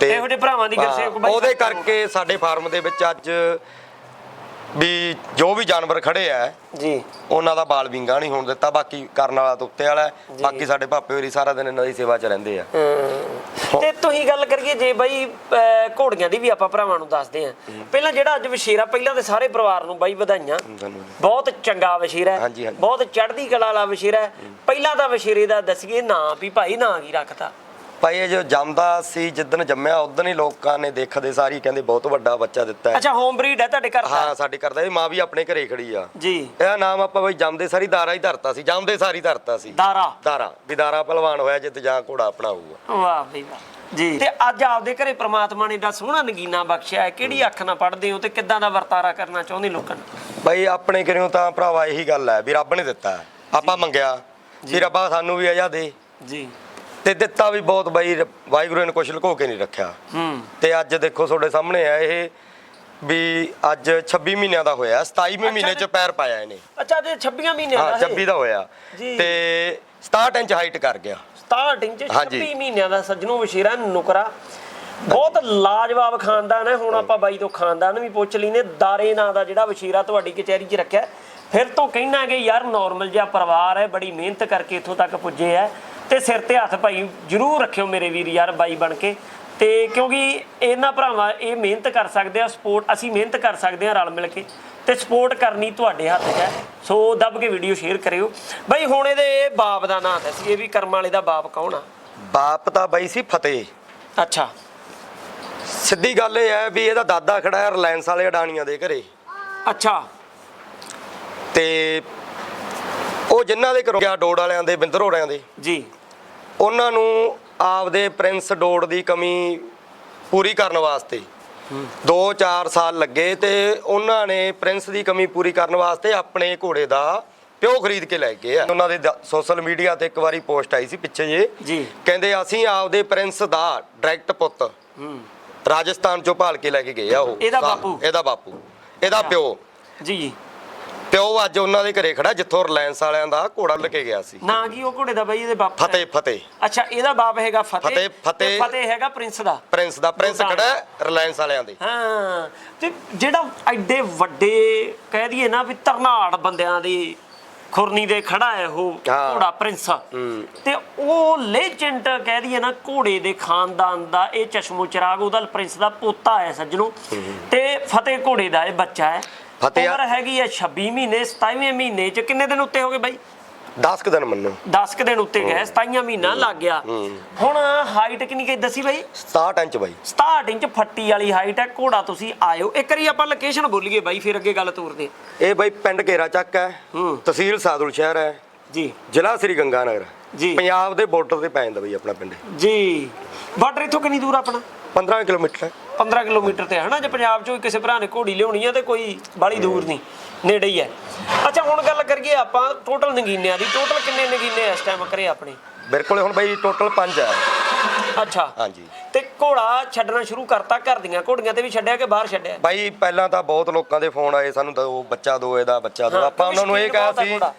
ਤੇ ਇਹੋ ਜਿਹੇ ਭਰਾਵਾਂ ਦੀ ਗੁਰਸੇਵਕ ਬਾਈ ਉਹਦੇ ਕਰਕੇ ਸਾਡੇ ਫਾਰਮ ਦੇ ਵਿੱਚ ਅੱਜ ਵੀ ਜੋ ਵੀ ਜਾਨਵਰ ਖੜੇ ਆ ਜੀ। ਉਹਨਾਂ ਦਾ ਬਾਲ ਵਿੰਗਾ ਨਹੀਂ ਹੋਣ ਦਿੱਤਾ ਬਾਕੀ ਕਰਨ ਵਾਲਾ ਤਾਂ ਉੱਤੇ ਵਾਲਾ ਹੈ। ਬਾਕੀ ਸਾਡੇ ਭਾਪੇ ਹੋਰੀ ਸਾਰਾ ਦਿਨ ਇਹਨਾਂ ਦੀ ਸੇਵਾ 'ਚ ਰਹਿੰਦੇ ਆ। ਤੇ ਤੁਸੀਂ ਗੱਲ ਕਰੀਏ ਜੇ ਬਾਈ ਅਹ, ਘੋੜੀਆਂ ਦੀ ਵੀ ਆਪਾਂ ਭਰਾਵਾਂ ਨੂੰ ਦੱਸਦੇ ਆਂ ਪਹਿਲਾਂ ਜਿਹੜਾ ਅੱਜ ਵਸ਼ੀਰਾ ਪਹਿਲਾਂ ਤੇ ਸਾਰੇ ਪਰਿਵਾਰ ਨੂੰ ਬਾਈ ਵਧਾਈਆਂ। ਧੰਨਵਾਦ। ਬਹੁਤ ਚੰਗਾ ਵਸ਼ੀਰਾ ਹੈ। ਹਾਂਜੀ, ਹਾਂਜੀ। ਬਹੁਤ ਚੜ੍ਹਦੀ ਕਲਾ ਵਾਲਾ ਵਸ਼ੀਰਾ ਹੈ। ਪਹਿਲਾਂ ਤਾਂ ਵਸ਼ੀਰੇ ਦਾ ਦੱਸੀਏ ਨਾਂ ਵੀ ਭਾਈ ਨਾਂ ਕੀ ਰੱਖਤਾ? ਭਾਈ ਇਹ ਜੋ ਜੰਮਦਾ ਸੀ ਜਿੱਦਣ ਜੰਮਿਆ ਉਦੋਂ ਹੀ ਲੋਕਾਂ ਨੇ ਦੇਖਦੇ ਸਾਰੀ ਕਹਿੰਦੇ ਬਹੁਤ ਵੱਡਾ ਬੱਚਾ ਦਿੱਤਾ ਹੈ। ਅੱਛਾ ਹੋਮ ਬਰੀਡ ਹੈ ਤੁਹਾਡੇ ਘਰ ਦਾ? ਹਾਂ ਸਾਡੇ ਕਰਦਾ ਇਹ ਮਾਂ ਵੀ ਆਪਣੇ ਘਰੇ ਖੜੀ ਆ। ਜੀ। ਇਹਦਾ ਨਾਮ ਆਪਾਂ ਬਈ ਜੰਮਦੇ ਸਾਰੀ ਦਾਰਾ ਹੀ ਧਰਤਾ ਸੀ ਜੰਮਦੇ ਸਾਰੀ ਧਰਤਾ ਸੀ। ਦਾਰਾ? ਦਾਰਾ ਵੀ ਦਾਰਾ ਪਹਿਲਵਾਨ ਹੋਇਆ ਜਿੱਤ ਜਾਂ ਘੋੜਾ ਆਪਣਾ ਹੋਊਗਾ ਵਾਹ ਬਈ ਵਾਹ। ਜੀ ਤੇ ਅੱਜ ਆਪਦੇ ਘਰੇ ਪ੍ਰਮਾਤਮਾ ਨੇ ਏਡਾ ਸੋਹਣਾ ਨਗੀਨਾ ਬਖਸ਼ਿਆ ਹੈ ਕਿਹੜੀ ਅੱਖ ਨਾਲ ਪੜਦੇ ਹੋ ਤੇ ਕਿੱਦਾਂ ਦਾ ਵਰਤਾਰਾ ਕਰਨਾ ਚਾਹੁੰਦੇ ਲੋਕਾਂ ਨੂੰ? ਬਈ ਆਪਣੇ ਕਰਿਓ ਤਾਂ ਭਰਾਵਾ ਇਹੀ ਗੱਲ ਹੈ ਵੀ ਰੱਬ ਨੇ ਦਿੱਤਾ ਹੈ। ਆਪਾਂ ਮੰਗਿਆ ਵੀ ਰੱਬਾ ਸਾਨੂੰ ਵੀ ਆਜਾ ਦੇ। ਜੀ। ਤੇ ਦਿੱਤਾ ਵੀ ਬਹੁਤ ਬਈ ਵਾਹਿਗੁਰੂ ਨੇ ਕੁਛ ਲੁਕੋ ਕੇ ਨਹੀਂ ਰੱਖਿਆ। ਹੂੰ। ਤੇ ਅੱਜ ਦੇਖੋ ਤੁਹਾਡੇ ਸਾਹਮਣੇ ਆ ਇਹ ਵੀ ਅੱਜ 26 ਮਹੀਨਿਆਂ ਦਾ ਹੋਇਆ 27ਵੇਂ ਮਹੀਨੇ ਚ ਪੈਰ ਪਾਇਆ ਇਹਨੇ। ਅੱਛਾ ਜੇ 26 ਮਹੀਨਿਆਂ ਹਾਂ ਦਾ 26 ਦਾ ਹੋਇਆ। ਜੀ। ਤੇ 67 ਇੰਚ ਹਾਈਟ ਕਰ ਗਿਆ। ਸਟਾਰਟਿੰਗ ਚ ਹਾਂਜੀ। 26 ਮਹੀਨਿਆਂ ਦਾ ਸੱਜਣੋ ਵਸ਼ੀਰਾ ਨੁਕਰਾ। ਬਹੁਤ ਲਾਜਵਾਬ ਖਾਨਦਾਨ ਹੈ ਹੁਣ ਆਪਾਂ ਬਾਈ ਤੋਂ ਖਾਨਦਾਨ ਵੀ ਪੁੱਛ ਲੈਨੇ ਦਾਰੇ ਨਾਂ ਦਾ ਜਿਹੜਾ ਵਸ਼ੀਰਾ ਤੁਹਾਡੀ ਕਚਹਿਰੀ 'ਚ ਰੱਖਿਆ। ਫਿਰ ਤੋਂ ਕਹਿਣਾ ਕਿ ਯਾਰ ਨਾਰਮਲ ਜਿਹਾ ਪਰਿਵਾਰ ਹੈ ਬੜੀ ਮਿਹਨਤ ਕਰਕੇ ਇੱਥੋਂ ਤੱਕ ਪੁੱਜੇ ਹੈ। ਤੇ ਸਿਰ ਤੇ ਹੱਥ ਭਾਈ ਜਰੂਰ ਰੱਖਿਓ ਮੇਰੇ ਵੀਰ ਯਾਰ ਬਾਈ ਬਣ ਕੇ। ਤੇ ਕਿਉਂਕਿ ਇਹਨਾਂ ਭਰਾਵਾਂ ਇਹ ਮਿਹਨਤ ਕਰ ਸਕਦੇ ਆ ਸਪੋਰਟ ਅਸੀਂ ਮਿਹਨਤ ਕਰ ਸਕਦੇ ਆ ਰਲ ਮਿਲ ਕੇ। ਤੇ ਸਪੋਰਟ ਕਰਨੀ ਤੁਹਾਡੇ ਹੱਥ 'ਚ ਹੈ। ਸੋ ਦੱਬ ਕੇ ਵੀਡੀਓ ਸ਼ੇਅਰ ਕਰਿਓ। ਬਾਈ ਹੁਣ ਇਹਦੇ ਬਾਪ ਦਾ ਨਾਂ ਦੱਸੀਏ ਵੀ ਕਰਮ ਵਾਲੇ ਦਾ ਬਾਪ ਕੌਣ ਆ? ਬਾਪ ਤਾਂ ਬਈ ਸੀ ਫਤਿਹ। ਅੱਛਾ। ਸਿੱਧੀ ਗੱਲ ਇਹ ਹੈ ਵੀ ਇਹਦਾ ਦਾਦਾ ਖੜਾ ਹੈ ਰਿਲਾਇੰਸ ਵਾਲੇ ਅਡਾਣੀਆਂ ਦੇ ਘਰੇ। ਅੱਛਾ। ਤੇ ਉਹ ਜਿਨ੍ਹਾਂ ਦੇ ਘਰੋਂ ਗਿਆ ਡੋੜ ਵਾਲਿਆਂ ਦੇ ਬਿੰਦਰ ਹੋਰਿਆਂ ਦੇ। ਜੀ। ਉਹਨਾਂ ਨੂੰ ਆਪਦੇ ਪ੍ਰਿੰਸ ਡੋੜ ਦੀ ਕਮੀ ਪੂਰੀ ਕਰਨ ਵਾਸਤੇ। 2-4 ਸਾਲ ਲੱਗੇ ਤੇ ਉਹਨਾਂ ਨੇ ਪ੍ਰਿੰਸ ਦੀ ਕਮੀ ਪੂਰੀ ਕਰਨ ਵਾਸਤੇ ਆਪਣੇ ਘੋੜੇ ਦਾ ਪਿਓ ਖਰੀਦ ਕੇ ਲੈ ਗਏ ਆ। ਉਹਨਾਂ ਦੇ ਸੋਸ਼ਲ ਮੀਡੀਆ ਤੇ ਇੱਕ ਵਾਰੀ ਪੋਸਟ ਆਈ ਸੀ ਪਿੱਛੇ ਜੇ। ਜੀ। ਕਹਿੰਦੇ ਅਸੀਂ ਆਪਦੇ ਪ੍ਰਿੰਸ ਦਾ ਡਾਇਰੈਕਟ ਪੁੱਤ ਰਾਜਸਥਾਨ ਚੋਂ ਭਾਲ ਕੇ ਲੈ ਕੇ ਗਏ ਆ ਉਹ। ਇਹਦਾ ਬਾਪੂ? ਇਹਦਾ ਬਾਪੂ। ਇਹਦਾ ਪਿਓ। ਜੀ। ਪਿਓ ਅੱਜ ਉਹਨਾਂ ਦੇ ਘਰੇ ਖੜਾ ਜਿੱਥੋਂ ਰਿਲਾਇੰਸ ਵਾਲਿਆਂ ਦਾ ਘੋੜਾ ਲੈ ਕੇ ਗਿਆ ਸੀ। ਨਾਂ ਕੀ ਉਹ ਘੋੜੇ ਦਾ ਬਾਈ ਇਹਦੇ ਬਾਪ ਫਤਿਹ ਫਤਿਹ। ਅੱਛਾ ਇਹਦਾ ਬਾਪ ਹੈਗਾ ਫਤਿਹ। ਫਤਿਹ- ਤੇ ਫਤਿਹ- ਫਤਿਹ ਹੈਗਾ ਪ੍ਰਿੰਸ ਦਾ। ਪ੍ਰਿੰਸ ਦਾ ਪ੍ਰਿੰਸ ਖੜਾ ਹੈ ਰਿਲਾਇੰਸ ਵਾਲਿਆਂ ਦੇ। ਹਾਂ ਤੇ ਜਿਹੜਾ ਐਡੇ ਵੱਡੇ ਕਹਿ ਦਈਏ ਨਾ ਵੀ ਤਰਨਾੜ ਬੰਦਿਆਂ ਦੀ ਖੁਰਨੀ ਦੇ ਖੜਾ ਹੈ ਉਹ ਹਾਂ। ਘੋੜਾ ਪ੍ਰਿੰਸ। ਹੂੰ। ਤੇ ਉਹ ਲੈਜੈਂਡ ਕਹਿ ਦਈਏ ਨਾ ਘੋੜੇ ਦੇ ਖਾਨਦਾਨ ਦਾ ਇਹ ਚਸ਼ਮੋ ਚਿਰਾਗ ਉਹਦਾ ਪ੍ਰਿੰਸ ਦਾ ਪੋਤਾ ਹੈ ਸੱਜਣੋ। ਤੇ ਫਤਿਹ ਘੋੜੇ ਦਾ ਇਹ ਬੱਚਾ ਹੈ। ਫਤਿਹ ਉਮਰ ਹੈਗੀ ਹੈ 26 ਮਹੀਨੇ 27ਵੇਂ ਮਹੀਨੇ ਚ ਕਿੰਨੇ ਦਿਨ ਉੱਤੇ ਹੋ ਗਏ ਬਾਈ? 10 ਕੁ ਦਿਨ ਮੰਨੋ। 10 ਕੁ ਦਿਨ ਉੱਤੇ ਗਏ 27 ਮਹੀਨਾ ਲੱਗ ਗਿਆ। ਹੁਣ ਹਾਈਟ ਕਿੰਨੀ ਕਹੀ ਦੱਸੀ ਬਾਈ? 67 ਇੰਚ ਬਾਈ। 67 ਇੰਚ ਫੱਟੀ ਵਾਲੀ ਹਾਈਟ ਹੈ ਘੋੜਾ ਤੁਸੀਂ ਆਇਓ। ਇੱਕ ਵਾਰੀ ਆਪਾਂ ਲੋਕੇਸ਼ਨ ਬੋਲੀਏ ਬਾਈ ਫਿਰ ਅੱਗੇ ਗੱਲ ਤੋਰਦੇ ਇਹ ਬਾਈ ਪਿੰਡ ਘੇਰਾ ਚੱਕ ਹੈ। ਤਹਿਸੀਲ ਸਾਦੁਲ ਸ਼ਹਿਰ ਹੈ। ਜੀ। ਜ਼ਿਲ੍ਹਾ ਸ੍ਰੀ ਗੰਗਾਨਗਰ। ਜੀ। ਪੰਜਾਬ ਦੇ ਬਾਰਡਰ ਤੇ ਪੈ ਜਾਂਦਾ ਬਾਈ ਆਪਣਾ ਪਿੰਡ। ਜੀ। ਬਾਰਡਰ ਇੱਥੋਂ ਕਿੰਨੀ ਦੂਰ ਆਪਣਾ? 15 ਕਿਲੋਮੀਟਰ ਹੈ। 15 ਕਿਲੋਮੀਟਰ ਤੇ ਹੈ ਨਾ ਜੇ ਪੰਜਾਬ ਚੋਂ ਕਿਸੇ ਭਰਾ ਨੇ ਘੋੜੀ ਲਿਆਉਣੀ ਆ ਤੇ ਕੋਈ ਬਾਲੀ ਦੂਰ ਨਹੀਂ ਨੇੜੇ ਹੀ ਹੈ ਅੱਛਾ ਹੁਣ ਗੱਲ ਕਰੀਏ ਆਪਾਂ ਟੋਟਲ ਨਗੀਨਿਆਂ ਦੀ। ਟੋਟਲ ਕਿੰਨੇ ਨਗੀਨੇ ਆ ਇਸ ਟਾਈਮ ਕਰੇ ਆਪਣੇ? ਮੇਰੇ ਕੋਲੇ ਹੁਣ ਬਾਈ ਟੋਟਲ 5 ਹੈ ਅੱਛਾ। ਹਾਂਜੀ। ਤੇ ਘੋੜਾ ਛੱਡਣਾ ਸ਼ੁਰੂ ਕਰਤਾ ਘਰ ਦੀਆਂ ਘੋੜੀਆਂ ਤੇ ਵੀ ਛੱਡਿਆ ਕਿ ਬਾਹਰ ਛੱਡਿਆ? ਬਾਈ ਪਹਿਲਾਂ ਤਾਂ ਬਹੁਤ ਲੋਕਾਂ ਦੇ ਫੋਨ ਆਏ ਸਾਨੂੰ ਦੋ ਬੱਚਾ ਦੋ ਇਹਦਾ ਬੱਚਾ ਦੋ। ਹਾਂ, ਆਪਾਂ ਉਹਨਾਂ ਨੂੰ ਇਹ ਕਿਹਾ ਸੀ ਆ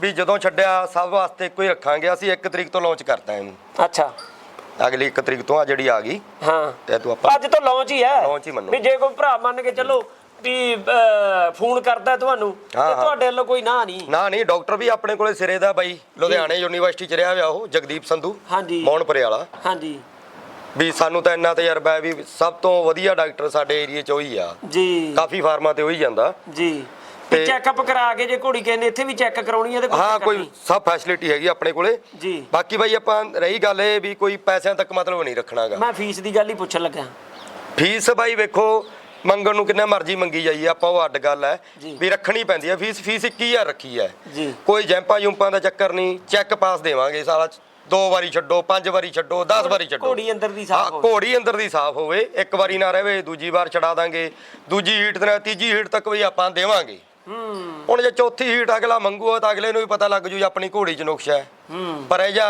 ਵੀ ਜਦੋਂ ਛੱਡਿਆ ਸਭ ਵਾਸਤੇ ਹੀ ਰੱਖਾਂਗੇ ਅਸੀਂ 1 ਤਰੀਕ ਤੋਂ ਲਾਂਚ ਕਰਤਾ ਇਹਨੂੰ। ਅੱਛਾ। ਅਗਲੀ 1 ਤਰੀਕ ਤੋਂ ਆ ਜਿਹੜੀ ਆ ਗਈ ਹਾਂ। ਤੇ ਤੂੰ ਆਪਾਂ ਅੱਜ ਤੋਂ ਲਾਂਚ ਹੀ ਹੈ। Launch ਹੀ ਮੰਨੋ। ਵੀ ਜੇ ਕੋਈ ਭਰਾ ਮੰਨ ਕੇ ਚੱਲੋ ਵੀ ਅਹ, ਫੋਨ ਕਰਦਾ ਤੁਹਾਨੂੰ ਤੇ ਹਾਂ, ਹਾਂ। ਤੁਹਾਡੇ ਵੱਲੋਂ ਕੋਈ ਨਾ ਨਹੀਂ। ਨਾ ਨਹੀਂ ਡਾਕਟਰ ਵੀ ਆਪਣੇ ਕੋਲੇ ਸਿਰੇ ਦਾ ਬਾਈ ਲੁਧਿਆਣੇ ਯੂਨੀਵਰਸਿਟੀ ਚ ਰਿਹਾ ਹੋਇਆ ਉਹ ਜਗਦੀਪ ਸੰਧੂ ਹਾਂਜੀ। ਮੌਨਪੁਰੇ ਵਾਲਾ। ਹਾਂਜੀ। ਵੀ ਸਾਨੂੰ ਤਾਂ ਇੰਨਾ ਤਜਰਬਾ ਹੈ ਵੀ ਸਭ ਤੋਂ ਵਧੀਆ ਡਾਕਟਰ ਸਾਡੇ ਏਰੀਆ 'ਚ ਉਹੀ ਆ। ਜੀ। ਕਾਫੀ ਫਾਰਮਾਂ ਤੇ ਉਹੀ ਜਾਂਦਾ। ਜੀ। ਤੇ ਚੈੱਕਅਪ ਕਰਾ ਕੇ ਜੇ ਘੋੜੀ ਕਹਿੰਦੇ ਇੱਥੇ ਵੀ ਚੈੱਕ ਕਰਾਉਣੀ ਹੈ ਤੇ ਹਾਂ ਕੋਈ। ਸਭ ਫੈਸਿਲਿਟੀ ਹੈਗੀ ਆਪਣੇ ਕੋਲੇ। ਜੀ। ਬਾਕੀ ਬਾਈ ਆਪਾਂ ਰਹੀ ਗੱਲ ਇਹ ਵੀ ਕੋਈ ਪੈਸਿਆਂ ਤੱਕ ਮਤਲਬ ਨਹੀਂ ਰੱਖਣਾਗਾ। ਮੈਂ ਫੀਸ ਦੀ ਗੱਲ ਹੀ ਪੁੱਛਣ ਲੱਗਾ ਫੀਸ ਬਾਈ ਵੇਖੋ ਮੰਗਣ ਨੂੰ ਕਿੰਨਾ ਮਰਜ਼ੀ ਮੰਗੀ ਜਾਈਏ ਆਪਾਂ ਉਹ ਅੱਡ ਗੱਲ ਹੈ। ਵੀ ਰੱਖਣੀ ਪੈਂਦੀ ਹੈ ਫੀਸ ਫੀਸ 21000 ਰੱਖੀ ਹੈ। ਜੀ। ਕੋਈ ਜੈਂਪਾਂ ਜੁੰਪਾਂ ਦਾ ਚੱਕਰ ਨਹੀਂ ਚੈੱਕ ਪਾਸ ਦੇਵਾਂਗੇ ਸਾਲਾ ਦੋ ਵਾਰੀ ਛੱਡੋ ਪੰਜ ਵਾਰੀ ਛੱਡੋ 10 ਵਾਰੀ ਛੱਡੋ। ਘੋੜੀ ਅੰਦਰ ਦੀ ਸਾਫ਼ ਹੋਵੇ। ਘੋੜੀ ਅੰਦਰ ਦੀ ਸਾਫ਼ ਹੋਵੇ ਇੱਕ ਵਾਰੀ ਨਾ ਰਵੇ ਦੂਜੀ ਵਾਰ ਛਡਾ ਦਾਂਗੇ ਦੂਜੀ ਹੀਟ ਤੇ ਤੀਜੀ ਹੀਟ ਤੱਕ ਵੀ ਆਪਾਂ ਦੇਵਾਂਗੇ। ਹੁਣ ਜੇ ਚੌਥੀ ਹੀਟ ਅਗਲਾ ਮੰਗੂਗਾ ਤਾਂ ਅਗਲੇ ਨੂੰ ਵੀ ਪਤਾ ਲੱਗ ਜੂ ਜੀ ਆਪਣੀ ਘੋੜੀ 'ਚ ਨੁਕਸ ਹੈ। ਪਰ ਇਹ ਜਾ